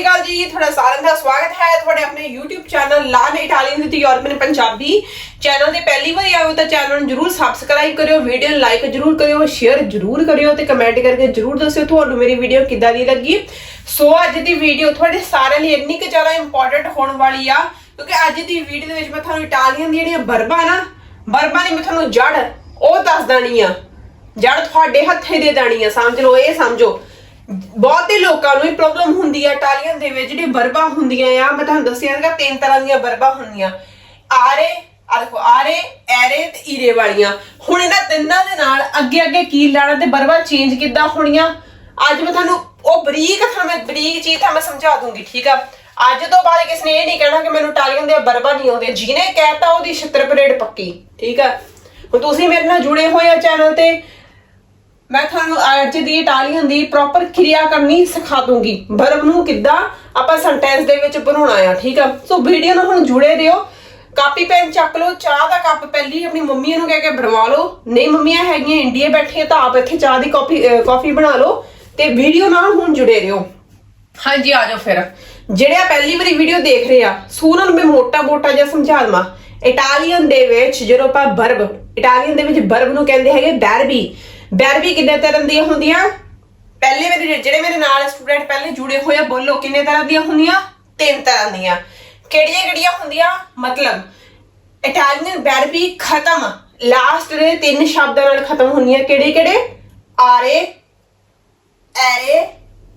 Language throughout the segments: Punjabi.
ਸ਼੍ਰੀ ਅਕਾਲ ਜੀ, ਤੁਹਾਡਾ ਸਾਰਿਆਂ ਦਾ ਸਵਾਗਤ ਹੈ। ਤੁਹਾਡੇ ਆਪਣੇ YouTube ਚੈਨਲ ਲਾਨ ਇਟਾਲੀਅਨ ਤੇ ਯੂਰਪੀਅਨ ਪੰਜਾਬੀ ਚੈਨਲ ਤੇ ਪਹਿਲੀ ਵਾਰੀ ਆਏ ਹੋ ਤਾਂ ਚੈਨਲ ਨੂੰ ਜਰੂਰ ਸਬਸਕ੍ਰਾਈਬ ਕਰਿਓ ਵੀਡੀਓ ਨੂੰ ਲਾਈਕ ਜਰੂਰ ਕਰਿਓ ਸ਼ੇਅਰ ਜਰੂਰ ਕਰਿਓ ਤੇ ਕਮੈਂਟ ਕਰਕੇ ਜਰੂਰ ਦੱਸਿਓ ਤੁਹਾਨੂੰ ਮੇਰੀ ਵੀਡੀਓ ਕਿੱਦਾਂ ਦੀ ਲੱਗੀ। ਸੋ ਅੱਜ ਦੀ ਵੀਡੀਓ ਤੁਹਾਡੇ ਸਾਰਿਆਂ ਲਈ ਇੰਨੀ ਕੁ ਜ਼ਿਆਦਾ ਇੰਪੋਰਟੈਂਟ ਹੋਣ ਵਾਲੀ ਆ, ਕਿਉਂਕਿ ਅੱਜ ਦੀ ਵੀਡੀਓ ਦੇ ਵਿੱਚ ਮੈਂ ਤੁਹਾਨੂੰ ਇਟਾਲੀਅਨ ਦੀ ਜਿਹੜੀਆਂ ਬਰਬਾਂ ਨਾ ਬਰਬਾਂ ਦੀ ਮੈਂ ਤੁਹਾਨੂੰ ਜੜ ਉਹ ਦੱਸ ਦੇਣੀ ਆ। ਜੜ ਤੁਹਾਡੇ ਹੱਥੇ ਦੇ ਦੇਣੀ ਆ, ਸਮਝ ਲਓ, ਇਹ ਸਮਝੋ। ਬਹੁਤੇ ਲੋਕਾਂ ਨੂੰ ਇਹ ਪ੍ਰੋਬਲਮ ਹੁੰਦੀ ਹੈ ਇਟਾਲੀਅਨ ਦੇ ਵਿੱਚ ਜਿਹੜੀ ਬਰਬਾ ਹੁੰਦੀਆਂ ਆ, ਮੈਂ ਤੁਹਾਨੂੰ ਦੱਸਿਆ ਸੀਗਾ, ਤਿੰਨ ਤਰ੍ਹਾਂ ਦੀਆਂ ਬਰਬਾ ਹੁੰਦੀਆਂ। ਆਰੇ ਆ ਦੇਖੋ, ਆਰੇ, ਐਰੇ ਤੇ ਈਰੇ ਵਾਲੀਆਂ। ਹੁਣ ਇਹਨਾਂ ਤਿੰਨਾਂ ਦੇ ਨਾਲ ਅੱਗੇ ਅੱਗੇ ਕੀ ਲੈਣਾ ਤੇ ਬਰਬਾ ਚੇਂਜ ਕਿੱਦਾਂ ਹੋਣੀਆਂ? ਅੱਜ ਮੈਂ ਤੁਹਾਨੂੰ ਉਹ ਬਰੀਕ ਤੁਹਾਨੂੰ ਮੈਂ ਬਰੀਕ ਚੀਜ਼ ਤਾਂ ਮੈਂ ਸਮਝਾ ਦੂੰਗੀ, ਠੀਕ ਆ? ਅੱਜ ਤੋਂ ਬਾਅਦ ਕਿਸ ਨੇ ਇਹ ਨਹੀਂ ਕਹਿਣਾ ਕਿ ਮੈਨੂੰ ਇਟਾਲੀਅਨ ਦੇ ਬਰਬਾ ਨਹੀਂ ਆਉਂਦੇ ਜਿਹਨੇ ਕਹਿਤਾ ਉਹਦੀ ਛਿੱਤਰ ਪਰੇਡ ਪੱਕੀ, ਠੀਕ ਆ? ਹੁਣ ਤੁਸੀਂ ਮੇਰੇ ਨਾਲ ਜੁੜੇ ਹੋਏ ਆ ਚੈਨਲ ਤੇ ਮੈਂ ਤੁਹਾਨੂੰ ਅੱਜ ਦੀ ਇਟਾਲੀਅਨ ਦੀ ਪ੍ਰੋਪਰ ਕਿਰਿਆ ਕਰਨੀ ਸਿਖਾ ਦੂੰਗੀ। ਵਰਬ ਨੂੰ ਕਿੱਦਾਂ ਆਪਾਂ ਸੈਂਟੈਂਸ ਦੇ ਵਿੱਚ ਬਣਾਉਣਾ ਆ, ਠੀਕ ਆ? ਸੋ ਵੀਡੀਓ ਨਾਲ ਹੁਣ ਜੁੜੇ ਰਹੋ। ਕਾਪੀ ਪੈਨ ਚੱਕ ਲਓ, ਚਾਹ ਦਾ ਕੱਪ ਪਹਿਲੀ ਆਪਣੀ ਮੰਮੀ ਨੂੰ ਕਹਿ ਕੇ ਬਣਵਾ ਲਓ। ਨਹੀਂ ਮੰਮੀਆਂ ਹੈਗੀਆਂ, ਇੰਡੀਆ ਬੈਠੀਆਂ ਤਾਂ ਆਪ ਇੱਥੇ ਚਾਹ ਦੀ ਕਾਫੀ ਕਾਫੀ ਬਣਾ ਲਓ। ਤੇ ਵੀਡੀਓ ਨਾਲ ਹੁਣ ਜੁੜੇ ਰਹੋ। ਹਾਂਜੀ, ਆ ਜਾਓ ਫਿਰ। ਜਿਹੜੇ ਆ ਪਹਿਲੀ ਵਾਰੀ ਵੀਡੀਓ ਦੇਖ ਰਹੇ ਆ ਸੂਰਨ ਮੈਂ ਮੋਟਾ-ਮੋਟਾ ਜਿਹਾ ਸਮਝਾ ਦਵਾਂ ਇਟਾਲੀਅਨ ਦੇ ਵਿੱਚ ਜਦੋਂ ਆਪਾਂ ਬਰਬ ਇਟਾਲੀਅਨ ਦੇ ਵਿੱਚ ਬਰਬ ਨੂੰ ਕਹਿੰਦੇ ਹੈਗੇ ਬੈਰਬੀ ਬੈਰਬੀ ਕਿੰਨੇ ਤਰ੍ਹਾਂ ਦੀਆਂ ਹੁੰਦੀਆਂ? ਪਹਿਲੇ ਮੇਰੇ ਜਿਹੜੇ ਮੇਰੇ ਨਾਲ ਸਟੂਡੈਂਟ ਪਹਿਲੇ ਜੁੜੇ ਹੋਏ ਆ, ਬੋਲੋ ਕਿੰਨੇ ਤਰ੍ਹਾਂ ਦੀਆਂ ਹੁੰਦੀਆਂ? ਤਿੰਨ ਤਰ੍ਹਾਂ ਦੀਆਂ। ਕਿਹੜੀਆਂ ਕਿਹੜੀਆਂ ਹੁੰਦੀਆਂ? ਮਤਲਬ ਇਟਾਲੀਅਨ ਬੈਰਬੀ ਖਤਮ। ਲਾਸਟ ਦੇ ਤਿੰਨ ਸ਼ਬਦਾਂ ਨਾਲ ਖਤਮ ਹੁੰਦੀਆਂ। ਕਿਹੜੇ ਕਿਹੜੇ? ਆਰੇ, ਐਰੇ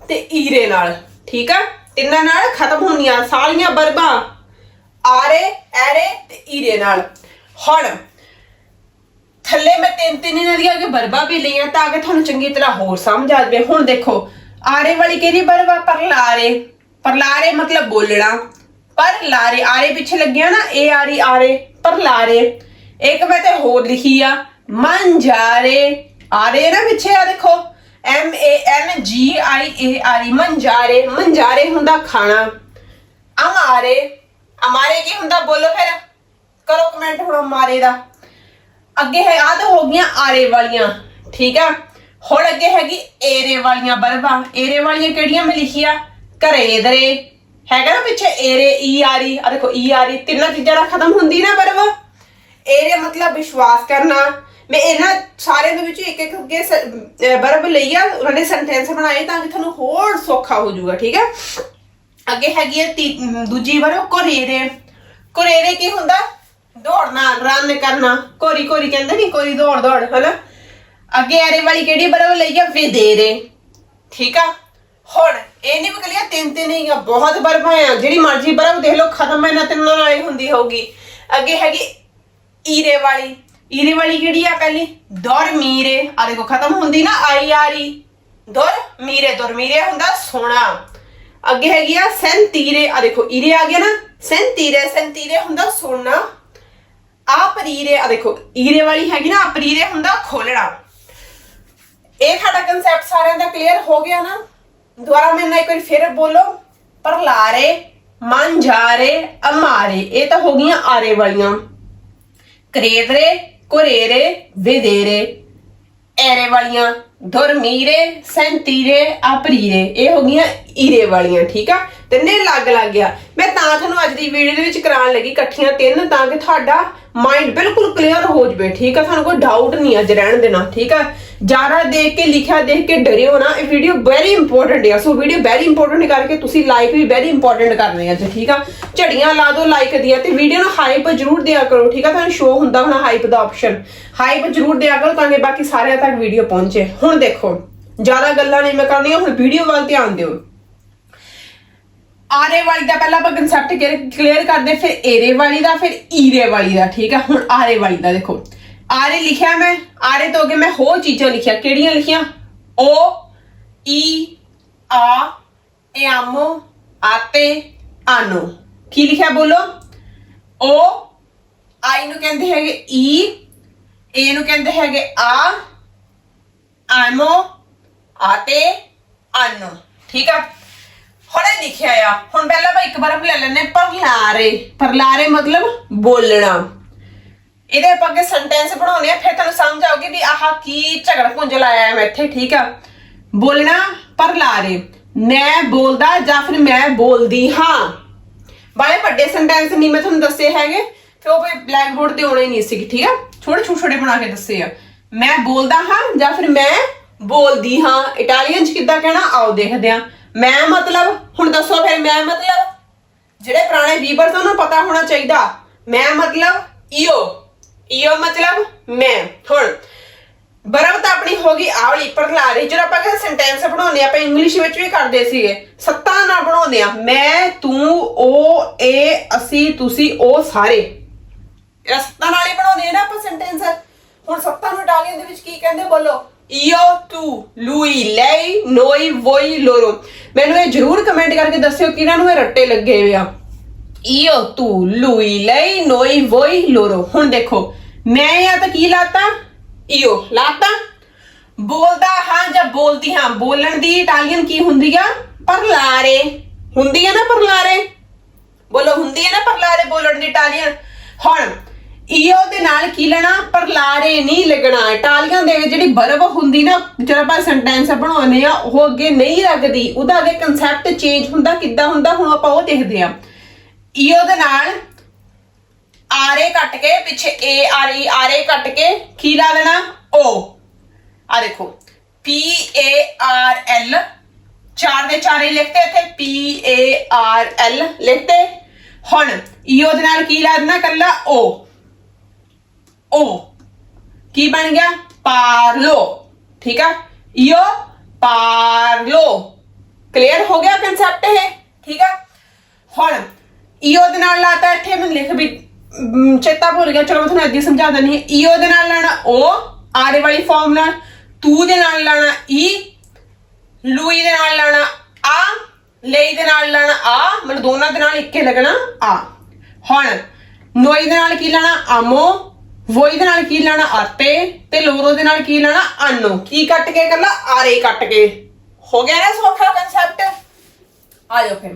ਤੇ ਈਰੇ ਨਾਲ। ਠੀਕ ਆ? ਤਿੰਨਾਂ ਨਾਲ ਖਤਮ ਹੁੰਦੀਆਂ। ਸਾਰੀਆਂ ਬਰਬਾਂ ਆਰੇ, ਐਰੇ ਤੇ ਈਰੇ ਨਾਲ। ਹੁਣ ਥੱਲੇ ਮੈਂ ਤਿੰਨ ਤਿੰਨ ਇਹਨਾਂ ਦੀਆਂ ਕਿ ਬਰਬਾ ਵੀ ਲਈਆਂ ਤਾਂ ਕਿ ਤੁਹਾਨੂੰ ਚੰਗੀ ਤਰ੍ਹਾਂ ਹੋਰ ਸਮਝ ਆ ਜਾਵੇ। ਹੁਣ ਦੇਖੋ, ਆਰੇ ਵਾਲੀ ਕਿਹੜੀ ਬਰਬਾ? ਪਰਲਾਰੇ। ਪਰਲਾਰੇ ਮਤਲਬ ਬੋਲਣਾ। ਪਰ ਲਾਰੇ ਆਰੇ ਪਿੱਛੇ ਲੱਗਿਆ ਨਾ ਏ ਆਰੀ ਆਰੇ, ਪਰਲਾਰੇ। ਇੱਕ ਮੈਂ ਤੇ ਹੋਰ ਲਿਖੀ ਆ, ਮੰਜਾਰੇ। ਆਰੇ ਨਾ ਪਿੱਛੇ ਆ ਦੇਖੋ, M A N G I A ਆਰੀ ਮੰਜਾਰੇ। ਮੰਜਾਰੇ ਹੁੰਦਾ ਖਾਣਾ। ਅਮਾਰੇ। ਅਮਾਰੇ ਕੀ ਹੁੰਦਾ? ਬੋਲੋ ਫਿਰ। ਕਰੋ ਕਮੈਂਟ ਹੁਣ ਅਮਾਰੇ ਦਾ। ਅੱਗੇ ਹੈ ਆ ਤਾਂ ਹੋ ਗਈਆਂ ਆਰੇ ਵਾਲੀਆਂ, ਠੀਕ ਆ? ਹੁਣ ਅੱਗੇ ਹੈਗੀ ਏਰੇ ਵਾਲੀਆਂ ਬਰਬਾ ਏਰੇ ਵਾਲੀਆਂ ਕਿਹੜੀਆਂ ਮੈਂ ਲਿਖੀਆਂ? ਘਰੇਦਰੇ ਹੈਗਾ ਨਾ ਪਿੱਛੇ ਏਰੇ, ਈ, ਆਰੀ। ਆ ਦੇਖੋ, ਈ, ਆਰੀ, ਤਿੰਨਾਂ ਚੀਜ਼ਾਂ ਨਾਲ ਖਤਮ ਹੁੰਦੀ ਨਾ ਬਰਬਾ ਏਰੇ ਮਤਲਬ ਵਿਸ਼ਵਾਸ ਕਰਨਾ। ਮੈਂ ਇਹਨਾਂ ਸਾਰਿਆਂ ਦੇ ਵਿੱਚ ਇੱਕ ਇੱਕ ਅੱਗੇ ਬਰਬ ਲਈ ਆ, ਉਹਨਾਂ ਨੇ ਸੈਂਟੈਂਸ ਬਣਾਏ ਤਾਂ ਕਿ ਤੁਹਾਨੂੰ ਹੋਰ ਸੌਖਾ ਹੋ ਜਾਊਗਾ, ਠੀਕ ਹੈ ਅੱਗੇ ਹੈਗੀ ਹੈ ਤੀ- ਦੂਜੀ ਬਰਬ ਕੋਰੇਰੇ ਕੋਰੇਰੇ ਕੀ ਹੁੰਦਾ? ਦੌੜਨਾ ਰਨ ਕਰਨਾ। ਕੋਰੀ ਕੋਰੀ ਕਹਿੰਦੇ ਨਹੀਂ ਕੋਰੀ ਦੌੜ ਦੌੜ, ਹਨਾ? ਅੱਗੇ ਐਰੇ ਵਾਲੀ ਕਿਹੜੀ ਬਰਬ ਲਈ ਆ? ਵਿਦੇਰੇ ਠੀਕ ਆ? ਹੁਣ, ਇਹ ਨਹੀਂ ਬਕਲੀਆਂ ਤਿੰਨ ਤਿੰਨ ਹੀ ਆ, ਬਹੁਤ ਬਰਫ਼ਾਂ ਆ। ਜਿਹੜੀ ਮਰਜ਼ੀ ਬਰਫ਼ ਦੇਖ ਲਓ, ਖਤਮ ਇਹਨਾਂ ਤਿੰਨਾਂ ਨਾਲ ਹੀ ਹੁੰਦੀ ਹੋਊਗੀ। ਅੱਗੇ ਹੈਗੀ ਈਰੇ ਵਾਲੀ। ਈਰੇ ਵਾਲੀ ਕਿਹੜੀ ਆ ਪਹਿਲੀ? ਦੁਰਮੀਰੇ ਆ ਦੇਖੋ, ਖਤਮ ਹੁੰਦੀ ਨਾ ਆਈ ਆਰੀ। ਦੁਰਮੀਰੇ ਦੁਰਮੀਰੇ ਹੁੰਦਾ ਸੋਨਾ। ਅੱਗੇ ਹੈਗੀ ਆ ਸੈਂਤੀਰੇ। ਆ ਦੇਖੋ, ਈਰੇ ਆ ਗਿਆ ਨਾ। ਸੈਂਤੀਰੇ ਸੈਂਤੀਰੇ ਹੁੰਦਾ ਸੋਨਾ। ਆ ਪਰੀਰੇ ਆ ਦੇਖੋ, ਈਰੇ ਵਾਲੀ ਹੈਗੀ ਨਾ ਅਪਰੀਰੇ ਹੁੰਦਾ ਖੋਲਣਾ। ਇਹ ਸਾਡਾ ਕਨਸੈਪਟ ਸਾਰਿਆਂ ਦਾ ਕਲੀਅਰ ਹੋ ਗਿਆ ਨਾ। ਦੁਬਾਰਾ ਮੈਂ ਨਾ ਇੱਕ ਵਾਰ ਫਿਰ ਬੋਲੋ। ਪਰਲਾਰੇ ਮੰਜਾਰੇ ਅਮਾਰੇ, ਇਹ ਤਾਂ ਹੋ ਗਈਆਂ ਆਰੇ ਵਾਲੀਆਂ। ਕਰੇਦਰੇ ਕੋਰੇਰੇ ਵਿਦੇਰੇ, ਐਰੇ ਵਾਲੀਆਂ। ਧਰਮੀਰੇ, ਸੈਂਤੀਰੇ, ਆਪਰੀਰੇ। ਇਹ ਹੋ ਗਈਆਂ ਈਰੇ ਵਾਲੀਆਂ, ਠੀਕ ਆ? ਤਿੰਨੇ ਲੱਗ ਲੱਗ ਗਿਆ। ਮੈਂ ਤਾਂ ਤੁਹਾਨੂੰ ਅੱਜ ਦੀ ਵੀਡੀਓ ਦੇ ਵਿੱਚ ਕਰਾਉਣ ਲੱਗੀ ਇਕੱਠੀਆਂ ਤਿੰਨ, ਤਾਂ ਕਿ ਤੁਹਾਡਾ ਮਾਈਂਡ ਬਿਲਕੁਲ ਕਲੀਅਰ ਹੋ ਜਵੇ, ਠੀਕ ਆ? ਤੁਹਾਨੂੰ ਕੋਈ ਡਾਊਟ ਨਹੀਂ ਅੱਜ ਰਹਿਣ ਦੇਣਾ, ਠੀਕ ਆ? ਜ਼ਿਆਦਾ ਦੇਖ ਕੇ, ਲਿਖਿਆ ਦੇਖ ਕੇ ਡਰਿਓ ਨਾ। ਇਹ ਵੀਡੀਓ ਵੈਰੀ ਇੰਪੋਰਟੈਂਟ ਹੈ ਸੋ ਵੀਡੀਓ ਵੈਰੀ ਇੰਪੋਰਟੈਂਟ ਕਰਕੇ ਤੁਸੀਂ ਲਾਈਕ ਵੀ ਵੈਰੀ ਇੰਪੋਰਟੈਂਟ ਕਰਨੇ ਆ ਜੀ ਠੀਕ ਆ? ਝੜੀਆਂ ਲਾ ਦਿਓ ਲਾਈਕ ਦੀਆਂ ਤੇ ਵੀਡੀਓ ਨੂੰ ਹਾਈਪ ਜ਼ਰੂਰ ਦਿਆ ਕਰੋ, ਠੀਕ ਆ? ਤੁਹਾਨੂੰ ਸ਼ੋ ਹੁੰਦਾ ਹੋਣਾ ਹਾਈਪ ਦਾ ਆਪਸ਼ਨ ਹਾਈਪ ਜ਼ਰੂਰ ਦਿਆ ਕਰੋ ਤਾਂ ਕਿ ਬਾਕੀ ਸਾਰਿਆਂ ਤੱਕ ਵੀਡੀਓ ਪਹੁੰਚੇ। ਹੁਣ ਦੇਖੋ, ਜ਼ਿਆਦਾ ਗੱਲਾਂ ਨਹੀਂ ਮੈਂ ਕਰਨੀਆਂ, ਹੁਣ ਵੀਡੀਓ ਵੱਲ ਧਿਆਨ ਦਿਓ। ਆਰੇ ਵਾਲੀ ਦਾ ਪਹਿਲਾਂ ਆਪਾਂ ਕਨਸੈਪਟ ਕਲੀਅਰ ਕਰਦੇ, ਫਿਰ ਏਰੇ ਵਾਲੀ ਦਾ, ਫਿਰ ਈਰੇ ਵਾਲੀ ਦਾ, ਠੀਕ ਹੈ ਹੁਣ ਆਰੇ ਵਾਲੀ ਦਾ ਦੇਖੋ। ਆਰੇ ਲਿਖਿਆ ਮੈਂ, ਆਰੇ ਤੋਂ ਅੱਗੇ ਮੈਂ ਹੋਰ ਚੀਜ਼ਾਂ ਲਿਖਿਆ। ਕਿਹੜੀਆਂ ਲਿਖੀਆਂ? ਓ, ਈ, ਆ ਐਮੋ ਆਤੇ ਆਨੋ ਕੀ ਲਿਖਿਆ ਬੋਲੋ? ਓ, ਆਈ ਨੂੰ ਕਹਿੰਦੇ ਹੈਗੇ ਈ, ਏ ਨੂੰ ਕਹਿੰਦੇ ਹੈਗੇ ਆ ਆਮੋ ਆਤੇ ਆਨੋ ਠੀਕ ਆ? ਹੁਣ ਲਿਖਿਆ ਆ। ਹੁਣ ਪਹਿਲਾਂ ਆਪਾਂ ਇੱਕ ਵਾਰ ਆਪਾਂ ਲੈ ਲੈਣੇ ਪਰਲਾਰੇ। ਪਰਲਾਰੇ ਮਤਲਬ ਬੋਲਣਾ। ਇਹਦੇ ਆਪਾਂ ਅੱਗੇ ਸੈਂਟੈਂਸ ਬਣਾਉਣੇ ਆ ਫਿਰ ਤੁਹਾਨੂੰ ਸਮਝ ਆਊਗੀ ਵੀ ਆਹ ਕੀ ਝਗੜ ਪੁੰਜ ਲਾਇਆ ਹੈ ਮੈਂ ਇੱਥੇ, ਠੀਕ ਆ? ਬੋਲਣਾ ਪਰਲਾਰੇ। ਮੈਂ ਬੋਲਦਾ ਜਾਂ ਫਿਰ ਮੈਂ ਬੋਲਦੀ ਹਾਂ। ਬਾਲੇ ਵੱਡੇ ਸੈਂਟੈਂਸ ਨਹੀਂ ਮੈਂ ਤੁਹਾਨੂੰ ਦੱਸੇ ਹੈਗੇ ਫਿਰ ਉਹ ਬਲੈਕ ਬੋਰਡ ਤੇ ਆਉਣੇ ਨਹੀਂ ਸੀ ਠੀਕ ਆ? ਛੋਟੇ ਛੋਟੇ ਛੋਟੇ ਬਣਾ ਕੇ ਦੱਸੇ ਆ। ਮੈਂ ਬੋਲਦਾ ਹਾਂ ਜਾਂ ਫਿਰ ਮੈਂ ਬੋਲਦੀ ਹਾਂ? ਇਟਾਲੀਅਨ ਚ ਕਿੱਦਾਂ ਕਹਿਣਾ? ਆਓ ਦੇਖਦੇ ਆ ਮੈਂ ਮਤਲਬ? ਹੁਣ ਦੱਸੋ ਫਿਰ ਮੈਂ ਮਤਲਬ? ਜਿਹੜੇ ਪੁਰਾਣੇ ਵੀਵਰਸ ਉਹਨਾਂ ਨੂੰ ਪਤਾ ਹੋਣਾ ਚਾਹੀਦਾ। ਮੈਂ ਮਤਲਬ? ਈਓ। ਈਓ ਮਤਲਬ ਮੈਂ। ਹੁਣ। ਬਰਬ ਤਾਂ ਆਪਣੀ ਹੋ ਗਈ ਆਵਲੀ, ਪਰ ਲਾ ਜਦੋਂ ਆਪਾਂ ਕਹਿੰਦੇ ਸੈਂਟੈਂਸ ਬਣਾਉਂਦੇ ਆ ਆਪਾਂ ਇੰਗਲਿਸ਼ ਵਿੱਚ ਵੀ ਕਰਦੇ ਸੀਗੇ। ਸੱਤਾ ਨਾਲ ਬਣਾਉਂਦੇ ਆ ਮੈਂ, ਤੂੰ ਉਹ ਇਹ ਅਸੀਂ, ਤੁਸੀਂ ਉਹ ਸਾਰੇ। ਇਹ ਸੱਤਾਂ ਨਾਲ ਹੀ ਬਣਾਉਂਦੇ ਆ ਨਾ ਆਪਾਂ ਸੈਂਟੈਂਸ ਹੁਣ ਸੱਤਾਂ ਨੂੰ ਇਟਾਲੀਅਨ ਦੇ ਵਿੱਚ ਕੀ ਕਹਿੰਦੇ ਬੋਲੋ? ਈਓ ਤੂੰ ਲੂਈ ਲei noi, voi, loro ਮੈਨੂੰ ਇਹ ਜਰੂਰ ਕਮੈਂਟ ਕਰਕੇ ਦੱਸਿਓ ਕਿਹਨਾਂ ਨੂੰ ਇਹ ਰੱਟੇ ਲੱਗੇ ਹੋਏ ਆ। ਈਓ ਤੂੰ ਲੂਈ ਲei noi, voi, loro ਹੁਣ ਦੇਖੋ, ਮੈਂ ਆ ਤਾਂ ਕੀ ਲਾਤਾ? ਈਓ ਲਾਤਾ। ਬੋਲਦਾ ਹਾਂ ਜਾਂ ਬੋਲਦੀ ਹਾਂ? ਬੋਲਣ ਦੀ ਇਟਾਲੀਅਨ ਕੀ ਹੁੰਦੀ ਆ? ਪਰਲਾਰੇ। ਹੁੰਦੀ ਆ ਨਾ ਪਰਲਾਰੇ? ਬੋਲੋ, ਹੁੰਦੀ ਹੈ ਨਾ ਪਰਲਾਰੇ ਬੋਲਣ ਦੀ ਇਟਾਲੀਅਨ। ਹੁਣ ਈਓ ਦੇ ਨਾਲ ਕੀ ਲੈਣਾ? ਪਰ ਪਰਲਾਰੇ ਨਹੀਂ ਲੱਗਣਾ। ਇਟਾਲੀਅਨ ਦੇ ਵਿੱਚ ਜਿਹੜੀ ਬਰਬ ਹੁੰਦੀ ਨਾ ਜਦੋਂ ਆਪਾਂ ਸੈਂਟੈਂਸ ਬਣਾਉਂਦੇ ਆ ਉਹ ਅੱਗੇ ਨਹੀਂ ਲੱਗਦੀ। ਉਹਦਾ ਅੱਗੇ ਕਨਸੈਪਟ ਚੇਂਜ ਹੁੰਦਾ, ਕਿੱਦਾਂ ਹੁੰਦਾ, ਹੁਣ ਆਪਾਂ ਉਹ ਦੇਖਦੇ ਆ ਈਓ ਦੇ ਨਾਲ ਆਰੇ ਕੱਟ ਕੇ, ਪਿੱਛੇ ਏ ਆਰ ਈ ਆਰੇ ਕੱਟ ਕੇ ਕੀ ਲਾ ਦੇਣਾ ਓ ਆ ਦੇਖੋ। ਪੀ ਏ ਆਰ ਐਲ ਚਾਰ ਦੇ ਚਾਰੇ ਲਿਖਤੇ ਇੱਥੇ। ਪੀ ਏ ਆਰ ਐਲ ਲਿਖਤੇ। ਹੁਣ ਈਓ ਦੇ ਨਾਲ ਕੀ ਲਾ ਦੇਣਾ ਕੱਲਾ? ਓ ਓ। ਕੀ ਬਣ ਗਿਆ? ਪਾਰਲੋ ਠੀਕ ਆ? ਈਓ ਪਾਰਲੋ ਕਲੀਅਰ ਹੋ ਗਿਆ ਕਨਸੈਪਟ ਇਹ? ਠੀਕ ਆ? ਹੁਣ, ਈਓ ਦੇ ਨਾਲ ਲਾਤਾ ਇੱਥੇ ਮੈਂ ਲਿਖ ਵੀ ਚੇਤਾ ਭੁੱਲ ਗਿਆ। ਚਲੋ, ਮੈਂ ਤੁਹਾਨੂੰ ਅੱਗੇ ਸਮਝਾ ਦਿੰਦੀ ਹਾਂ। ਈਓ ਦੇ ਨਾਲ ਲਾਣਾ ਓ, ਆਰੇ ਵਾਲੀ ਫਾਰਮ ਨਾਲ। ਤੂ ਦੇ ਨਾਲ ਲਾਣਾ ਈ, ਲੂਈ ਦੇ ਨਾਲ ਲਾਣਾ ਆ, ਲਈ ਦੇ ਨਾਲ ਲਾਣਾ ਆ। ਮਤਲਬ ਦੋਨਾਂ ਦੇ ਨਾਲ ਇੱਕੇ ਲੱਗਣਾ ਆ। ਹੁਣ, ਨੋਈ ਦੇ ਨਾਲ ਕੀ ਲਾਣਾ? ਆਮੋ ਵੋਈ ਦੇ ਨਾਲ ਕੀ ਲੈਣਾ? ਆਤੇ ਤੇ ਲੋਰੋ ਦੇ ਨਾਲ ਕੀ ਲੈਣਾ? ਆਨੋ ਕੀ ਕੱਟ ਕੇ ਕਰਲਾ ਆਰੇ ਕੱਟ ਕੇ। ਹੋ ਗਿਆ ਨਾ ਸੌਖਾ ਕਨਸੈਪਟ ਆ ਜਾਓ ਫਿਰ।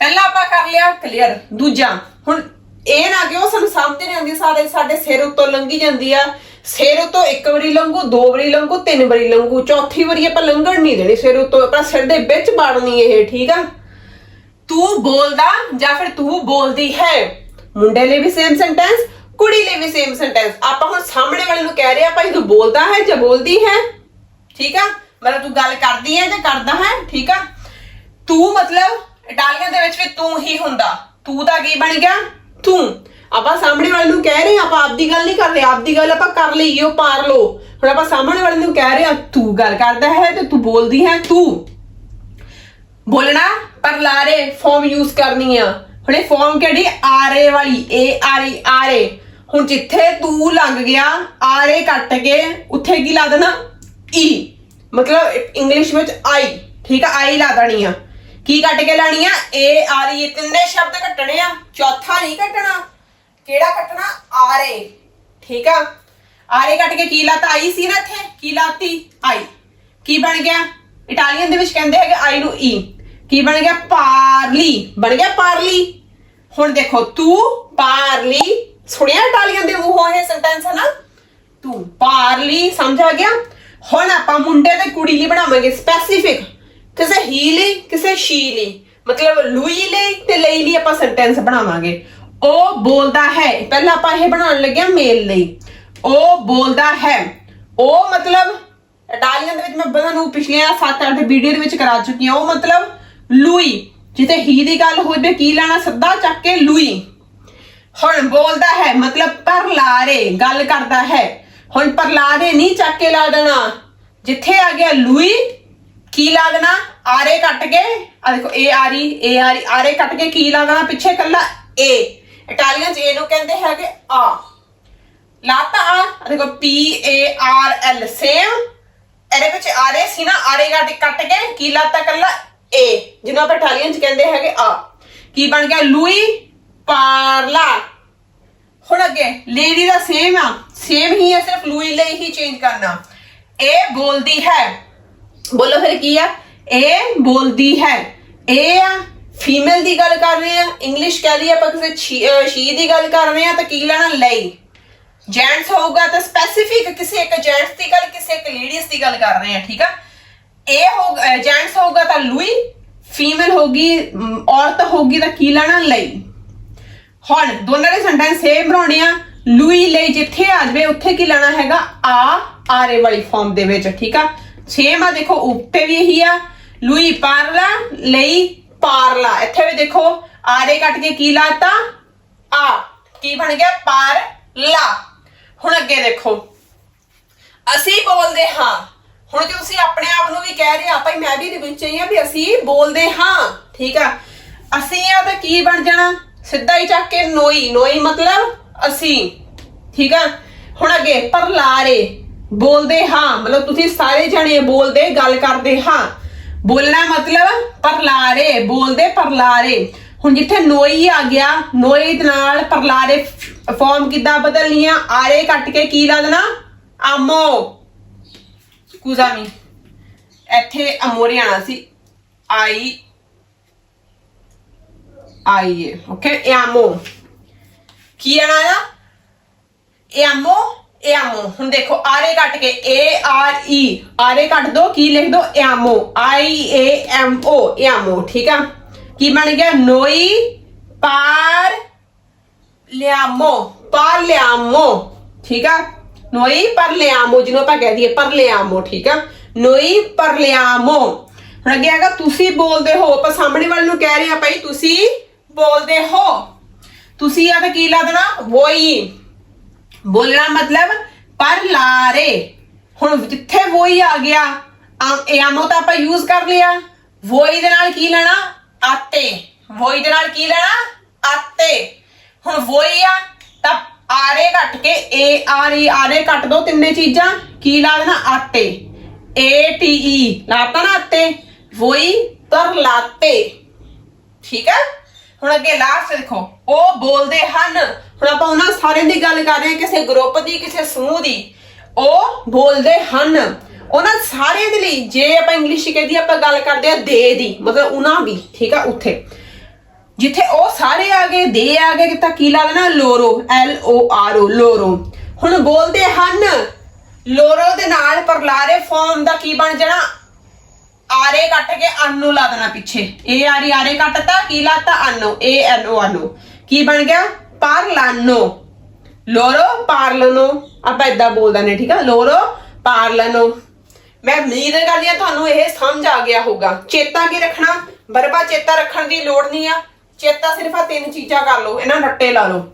ਪਹਿਲਾਂ ਆਪਾਂ ਕਰ ਲਿਆ ਕਲੀਅਰ ਦੂਜਾ, ਹੁਣ ਇਹ ਨਾ ਕਿ ਉਹ ਸਾਨੂੰ ਸਮਝ ਨਹੀਂ ਆਉਂਦੀ ਸਾਰੇ ਸਾਡੇ ਸਿਰ ਉੱਤੋਂ ਲੰਘੀ ਜਾਂਦੀ ਆ। ਸਿਰ ਉੱਤੋਂ ਇੱਕ ਵਾਰੀ ਲੰਘੂ, ਦੋ ਵਾਰੀ ਲੰਘੂ, ਤਿੰਨ ਵਾਰੀ ਲੰਘੂ। ਚੌਥੀ ਵਾਰੀ ਆਪਾਂ ਲੰਘਣ ਨਹੀਂ ਦੇਣੀ ਸਿਰ ਉੱਤੋਂ। ਆਪਾਂ ਸਿਰ ਦੇ ਵਿੱਚ ਬਾੜਨੀ ਇਹ, ਠੀਕ ਆ? ਤੂੰ ਬੋਲਦਾ ਜਾਂ ਫਿਰ ਤੂੰ ਬੋਲਦੀ ਹੈ? ਮੁੰਡੇ ਲਈ ਵੀ ਸੇਮ ਸੈਂਟੈਂਸ ਕੁੜੀ ਲਈ ਵੀ ਸੇਮ ਸੈਂਟੈਂਸ ਆਪਾਂ ਹੁਣ ਸਾਹਮਣੇ ਵਾਲੇ ਨੂੰ ਕਹਿ ਰਹੇ ਆ ਭਾਈ ਤੂੰ ਬੋਲਦਾ ਹੈ ਜਾਂ ਬੋਲਦੀ ਹੈ? ਠੀਕ ਆ? ਮਤਲਬ ਤੂੰ ਗੱਲ ਕਰਦੀ ਹੈ ਜਾਂ ਕਰਦਾ ਹੈ? ਠੀਕ ਆ? ਤੂੰ ਮਤਲਬ ਇਟਾਲੀਅਨ ਦੇ ਵਿੱਚ ਵੀ ਤੂੰ ਹੀ ਹੁੰਦਾ। ਤੂੰ ਦਾ ਕੀ ਬਣ ਗਿਆ? ਤੂੰ। ਆਪਾਂ ਸਾਹਮਣੇ ਵਾਲੇ ਨੂੰ ਕਹਿ ਰਹੇ ਹਾਂ, ਆਪਾਂ ਆਪਦੀ ਗੱਲ ਨਹੀਂ ਕਰ ਰਹੇ। ਆਪਦੀ ਗੱਲ ਆਪਾਂ ਕਰ ਲਈਏ ਉਹ ਪਾਰ ਲੋ ਹੁਣ ਆਪਾਂ ਸਾਹਮਣੇ ਵਾਲੇ ਨੂੰ ਕਹਿ ਰਹੇ ਆ ਤੂੰ ਗੱਲ ਕਰਦਾ ਹੈ ਤੇ ਤੂੰ ਬੋਲਦੀ ਹੈ? ਤੂੰ। ਬੋਲਣਾ ਪਰ ਲਾਰੇ ਫਾਰਮ ਯੂਜ਼ ਕਰਨੀ ਆ। ਹੁਣ ਇਹ ਫਾਰਮ ਕਿਹੜੀ? ਆਰੇ ਵਾਲੀ। ਏ ਆਰੀ ਆਰੇ ਹੁਣ ਜਿੱਥੇ ਤੂੰ ਲੱਗ ਗਿਆ, ਆਰੇ ਕੱਟ ਕੇ, ਉੱਥੇ ਕੀ ਲਾ ਦੇਣਾ? ਈ ਮਤਲਬ ਇੰਗਲਿਸ਼ ਵਿੱਚ ਆਈ ਠੀਕ ਆ? ਆਈ ਲਾ ਦੇਣੀ ਆ। ਕੀ ਕੱਟ ਕੇ ਲਾਣੀ ਆ? ਏ ਆਰੀ ਇਹ ਤਿੰਨੇ ਸ਼ਬਦ ਕੱਟਣੇ ਆ। ਚੌਥਾ ਨਹੀਂ ਕੱਟਣਾ। ਕਿਹੜਾ ਕੱਟਣਾ? ਆਰੇ, ਠੀਕ ਆ? ਆਰੇ ਕੱਟ ਕੇ ਕੀ ਲਾਤਾ? ਆਈ ਸੀ ਨਾ ਇੱਥੇ? ਕੀ ਲਾਤੀ? ਆਈ ਕੀ ਬਣ ਗਿਆ? ਇਟਾਲੀਅਨ ਦੇ ਵਿੱਚ ਕਹਿੰਦੇ ਹੈਗੇ ਆਈ ਨੂੰ ਈ ਕੀ ਬਣ ਗਿਆ? ਪਾਰਲੀ ਬਣ ਗਿਆ ਪਾਰਲੀ ਹੁਣ ਦੇਖੋ, ਤੂੰ ਪਾਰਲੀ ਸੁਣਿਆ ਇਟਾਲੀਅਨ ਦੇ ਮੂੰਹੋਂ ਇਹ ਸੈਂਟੈਂਸ ਹੈ ਨਾ ਤੂੰ ਪਾਰਲੀ, ਸਮਝ ਆ ਗਿਆ? ਹੁਣ ਆਪਾਂ ਮੁੰਡੇ ਤੇ ਕੁੜੀ ਲਈ ਬਣਾਵਾਂਗੇ ਸਪੈਸੀਫਿਕ ਕਿਸੇ ਹੀ ਲਈ, ਕਿਸੇ ਸ਼ੀ ਲਈ। ਮਤਲਬ ਲੂਈ ਲਈ ਤੇ ਲਈ ਲਈ ਆਪਾਂ ਸੈਂਟੈਂਸ ਬਣਾਵਾਂਗੇ। ਉਹ ਬੋਲਦਾ ਹੈ, ਪਹਿਲਾਂ ਆਪਾਂ ਇਹ ਬਣਾਉਣ ਲੱਗੇ ਮੇਲ ਲਈ। ਉਹ ਬੋਲਦਾ ਹੈ। ਉਹ ਮਤਲਬ ਇਟਾਲੀਅਨ ਦੇ ਵਿੱਚ ਮੈਂ ਬਦਨ ਨੂੰ ਪਿਛਲੀਆਂ 7-8 ਵੀਡੀਓ ਦੇ ਵਿੱਚ ਕਰਾ ਚੁੱਕੀ ਹਾਂ। ਉਹ ਮਤਲਬ ਲੂਈ ਜਿੱਥੇ ਹੀ ਦੀ ਗੱਲ ਹੋਵੇ ਕੀ ਲੈਣਾ ਸਿੱਧਾ ਚੱਕ ਕੇ ਲੂਈ ਹੁਣ ਬੋਲਦਾ ਹੈ, ਮਤਲਬ ਪਰਲਾਰੇ, ਗੱਲ ਕਰਦਾ ਹੈ। ਹੁਣ ਪਰਲਾਰੇ ਨਹੀਂ ਚੱਕ ਕੇ ਲਾ ਦੇਣਾ। ਜਿੱਥੇ ਆ ਗਿਆ ਲੂਈ, ਕੀ ਲਾ ਆਰੇ ਕੱਟ ਕੇ। ਆ ਦੇਖੋ ਏ ਆਰੀ ਏ ਆਰੀ ਆਰੇ ਕੱਟ ਕੇ ਕੀ ਲਾ ਪਿੱਛੇ ਕੱਲਾ ਏ ਇਟਾਲੀਅਨ ਚ ਏ ਕਹਿੰਦੇ ਹੈਗੇ ਆ। ਲਾਤਾ ਆ। ਦੇਖੋ P A R L same ਇਹਦੇ ਵਿੱਚ ਆਰੇ ਸੀ ਨਾ, ਆਰੇ ਕੱਟ ਕੱਟ ਕੇ ਕੀ ਲਾਤਾ ਕੱਲਾ ਏ ਜਿਹਨੂੰ ਆਪਾਂ ਇਟਾਲੀਅਨ ਚ ਕਹਿੰਦੇ ਹੈਗੇ ਆ। ਕੀ ਬਣ ਗਿਆ? ਲੂਈ ਪਾਰਲਾ। ਹੁਣ ਅੱਗੇ ਲੇਡੀ ਦਾ ਸੇਮ ਆ। ਸੇਮ ਹੀ ਹੈ ਸਿਰਫ ਲੂਈ ਲਈ ਹੀ ਚੇਂਜ ਕਰਨਾ। ਇਹ ਬੋਲਦੀ ਹੈ। ਬੋਲੋ ਫਿਰ ਕੀ ਆ? ਇਹ ਬੋਲਦੀ ਹੈ। ਇਹ ਆ ਫੀਮੇਲ ਦੀ ਗੱਲ ਕਰ ਰਹੇ ਆ। ਇੰਗਲਿਸ਼ ਕਹਿ ਲਈ ਆਪਾਂ ਕਿਸੇ ਸ਼ੀ ਦੀ ਗੱਲ ਕਰ ਰਹੇ ਆ ਤਾਂ ਕੀ ਲੈਣਾ? ਲਈ। ਜੈਂਟਸ ਹੋਊਗਾ ਤਾਂ ਸਪੈਸੀਫਿਕ ਕਿਸੇ ਇੱਕ ਜੈਂਟਸ ਦੀ ਗੱਲ ਕਿਸੇ ਇੱਕ ਲੇਡੀਜ਼ ਦੀ ਗੱਲ ਕਰ ਰਹੇ ਆ ਠੀਕ ਆ? ਇਹ ਹੋ ਜੈਂਟਸ ਹੋਊਗਾ ਤਾਂ ਲੂਈ ਫੀਮੇਲ ਹੋਗੀ ਅਮ, ਔਰਤ ਹੋਗੀ ਤਾਂ ਕੀ ਲੈਣਾ? ਲਈ। ਹੁਣ ਦੋਨਾਂ ਦੇ ਸੈਂਟੈਂਸ ਸੇਮ ਬਣਾਉਣੇ ਆ ਲੂਈ ਲਈ ਜਿੱਥੇ ਆ ਜਾਵੇ, ਉੱਥੇ ਕੀ ਲੈਣਾ ਹੈਗਾ? ਆ, ਆਰੇ ਵਾਲੀ ਫਾਰਮ ਦੇ ਵਿੱਚ, ਠੀਕ ਆ? ਸੇਮ ਆ, ਦੇਖੋ, ਉੱਤੇ ਵੀ ਇਹੀ ਆ। ਲੂਈ ਪਾਰਲਾ ਲਈ ਪਾਰਲਾ। ਇੱਥੇ ਵੀ ਦੇਖੋ, ਆਰੇ ਕੱਟ ਕੇ ਕੀ ਲਾਤਾ? ਆ। ਕੀ ਬਣ ਗਿਆ? ਪਾਰਲਾ। ਹੁਣ ਅੱਗੇ ਦੇਖੋ। ਅਸੀਂ ਬੋਲਦੇ ਹਾਂ। ਹੁਣ ਜੇ ਤੁਸੀਂ ਆਪਣੇ ਆਪ ਨੂੰ ਵੀ ਕਹਿ ਰਹੇ ਆ, ਭਾਈ ਮੈਂ ਵੀ ਇਹਦੇ ਵਿੱਚ ਹੀ ਆ ਵੀ ਅਸੀਂ ਬੋਲਦੇ ਹਾਂ, ਠੀਕ ਆ? ਅਸੀਂ ਆ ਤਾਂ ਕੀ ਬਣ ਜਾਣਾ? ਸਿੱਧਾ ਹੀ ਚੱਕ ਕੇ ਨੋਈ ਨੋਈ ਮਤਲਬ ਅਸੀਂ, ਠੀਕ ਆ? ਹੁਣ ਅੱਗੇ, ਪਰਲਾਰੇ, ਬੋਲਦੇ ਹਾਂ, ਮਤਲਬ ਤੁਸੀਂ ਸਾਰੇ ਜਣੇ ਬੋਲਦੇ, ਗੱਲ ਕਰਦੇ ਹਾਂ। ਬੋਲਣਾ ਮਤਲਬ ਪਰਲਾਰੇ, ਬੋਲਦੇ ਪਰਲਾਰੇ। ਹੁਣ ਜਿੱਥੇ ਨੋਈ ਆ ਗਿਆ, ਨੋਈ ਦੇ ਨਾਲ ਪਰਲਾਰੇ ਫਾਰਮ ਕਿੱਦਾਂ ਬਦਲਨੀਆਂ ਆਰੇ ਕੱਟ ਕੇ ਕੀ ਲਾ ਦੇਣਾ? ਆਮੋ। ਸਕੂਜ਼ਾਮੀ ਇੱਥੇ ਅਮੋਰੇ ਆਣਾ ਸੀ। ਆਈ ਆਈ ਓਕੇ ਆਮੋ ਕੀ ਆਣਾ ਆ ਆਮੋ ਆਮੋ ਹੁਣ ਦੇਖੋ ਆਰੇ ਕੱਟ ਕੇ ਏ ਆਰ ਈ ਆਰੇ ਕੱਟ ਦੋ ਕੀ ਲਿਖ ਦੋ ਆਮੋ ਆਈ ਏ ਐਮ ਓ ਆਮੋ ਠੀਕ ਆ ਕੀ ਬਣ ਗਿਆ ਨੋਈ ਪਾਰ ਲਿਆਮੋ ਪਰ ਲਿਆਮੋ ਠੀਕ ਆ ਨੋਈ ਪਰ ਲਿਆਮੋ ਜਿਹਨੂੰ ਆਪਾਂ ਕਹਿ ਦਈਏ ਪਰ ਲਿਆਮੋ ਠੀਕ ਆ ਨੋਈ ਪਰ ਲਿਆਮੋ ਹੁਣ ਅੱਗੇ ਆਗਾ ਤੁਸੀਂ ਬੋਲਦੇ ਹੋ ਆਪਾਂ ਸਾਹਮਣੇ ਵਾਲੇ ਨੂੰ ਕਹਿ ਰਹੇ ਆ ਭਾਈ ਤੁਸੀਂ ਬੋਲਦੇ ਹੋ। ਤੁਸੀਂ ਆ ਤਾਂ ਕੀ ਲਾ ਦੇਣਾ? ਵੋਈ। ਬੋਲਣਾ ਮਤਲਬ ਪਰ ਲਾਰੇ ਹੁਣ ਜਿੱਥੇ ਵੋਈ ਆ ਗਿਆ ਆਮੋ ਤਾਂ ਆਪਾਂ ਯੂਜ਼ ਕਰ ਲਿਆ। ਵੋਈ ਦੇ ਨਾਲ ਕੀ ਲੈਣਾ? ਆਤੇ। ਵੋਈ ਦੇ ਨਾਲ ਕੀ ਲੈਣਾ? ਆਤੇ। ਹੁਣ ਵੋਈ ਆ, ਤਾਂ ਆਰੇ ਕੱਟ ਕੇ ਏ ਆਰ ਈ ਆਰੇ ਕੱਟ ਦੋ ਤਿੰਨੇ ਚੀਜ਼ਾਂ। ਕੀ ਲਾ ਦੇਣਾ? ਆਤੇ। ਏ ਟੀ ਈ ਲਾਤਾ ਨਾ ਆਤੇ। ਵੋਈ ਪਰ ਲਾਤੇ ਠੀਕ ਹੈ? ਹੁਣ ਅੱਗੇ ਲਾਸਟ ਦੇਖੋ, ਉਹ ਬੋਲਦੇ ਹਨ। ਹੁਣ ਆਪਾਂ ਉਹਨਾਂ ਸਾਰਿਆਂ ਦੀ ਗੱਲ ਕਰ ਰਹੇ ਹਾਂ, ਕਿਸੇ ਗਰੁੱਪ ਦੀ, ਕਿਸੇ ਸਮੂਹ ਦੀ। ਉਹ ਬੋਲਦੇ ਹਨ। ਉਹਨਾਂ ਸਾਰਿਆਂ ਦੇ ਲਈ, ਜੇ ਆਪਾਂ ਇੰਗਲਿਸ਼ ਕਹਦੀ ਆਪਾਂ ਗੱਲ ਕਰਦੇ ਆ ਦੇ ਦੀ, ਮਤਲਬ ਉਹਨਾਂ ਵੀ ਠੀਕ ਆ, ਉੱਥੇ। ਜਿੱਥੇ ਉਹ ਸਾਰੇ ਆ ਗਏ, ਦੇ ਆ ਗਏ ਤਾਂ ਕੀ ਲਾ ਲੋਰੋ ਐਲ ਓ ਆਰ ਓ ਲੋਰੋ। ਹੁਣ ਬੋਲਦੇ ਹਨ। ਲੋਰੋ ਦੇ ਨਾਲ ਪਰਲਾਰੇ ਫਾਰਮ ਦਾ ਕੀ ਬਣ ਜਾਣਾ? ਆਰੇ ਕੱਟ ਕੇ ਅਨੂ ਲਾ ਦੇਣਾ ਪਿੱਛੇ। ਇਹ ਆਰੀ ਆਰੇ ਕੱਟਤਾ, ਕੀ ਲਾਤਾ? ਅਨੂ। ਏ ਐਨ ਓ ਕੀ ਬਣ ਗਿਆ? ਪਾਰਲਾਨੋ। ਲੋਰੋ, ਪਾਰਲਨੋ। ਆਪਾਂ ਇਦਾਂ ਬੋਲਦੇ ਨੇ ਠੀਕ ਆ? ਲੋਰੋ, ਪਾਰਲਨੋ। ਮੈਂ ਉਮੀਦ ਕਰਦੀ ਆ ਤੁਹਾਨੂੰ ਇਹ ਸਮਝ ਆ ਗਿਆ ਹੋਊਗਾ। ਚੇਤਾ ਕੀ ਰੱਖਣਾ? ਬਰਬਾ, ਚੇਤਾ ਰੱਖਣ ਦੀ ਲੋੜ ਨਹੀਂ ਆ। ਚੇਤਾ ਸਿਰਫ ਆ ਤਿੰਨ ਚੀਜ਼ਾਂ ਕਰ ਲਓ। ਇਹਨਾਂ ਰੱਟੇ ਲਾ ਲਓ।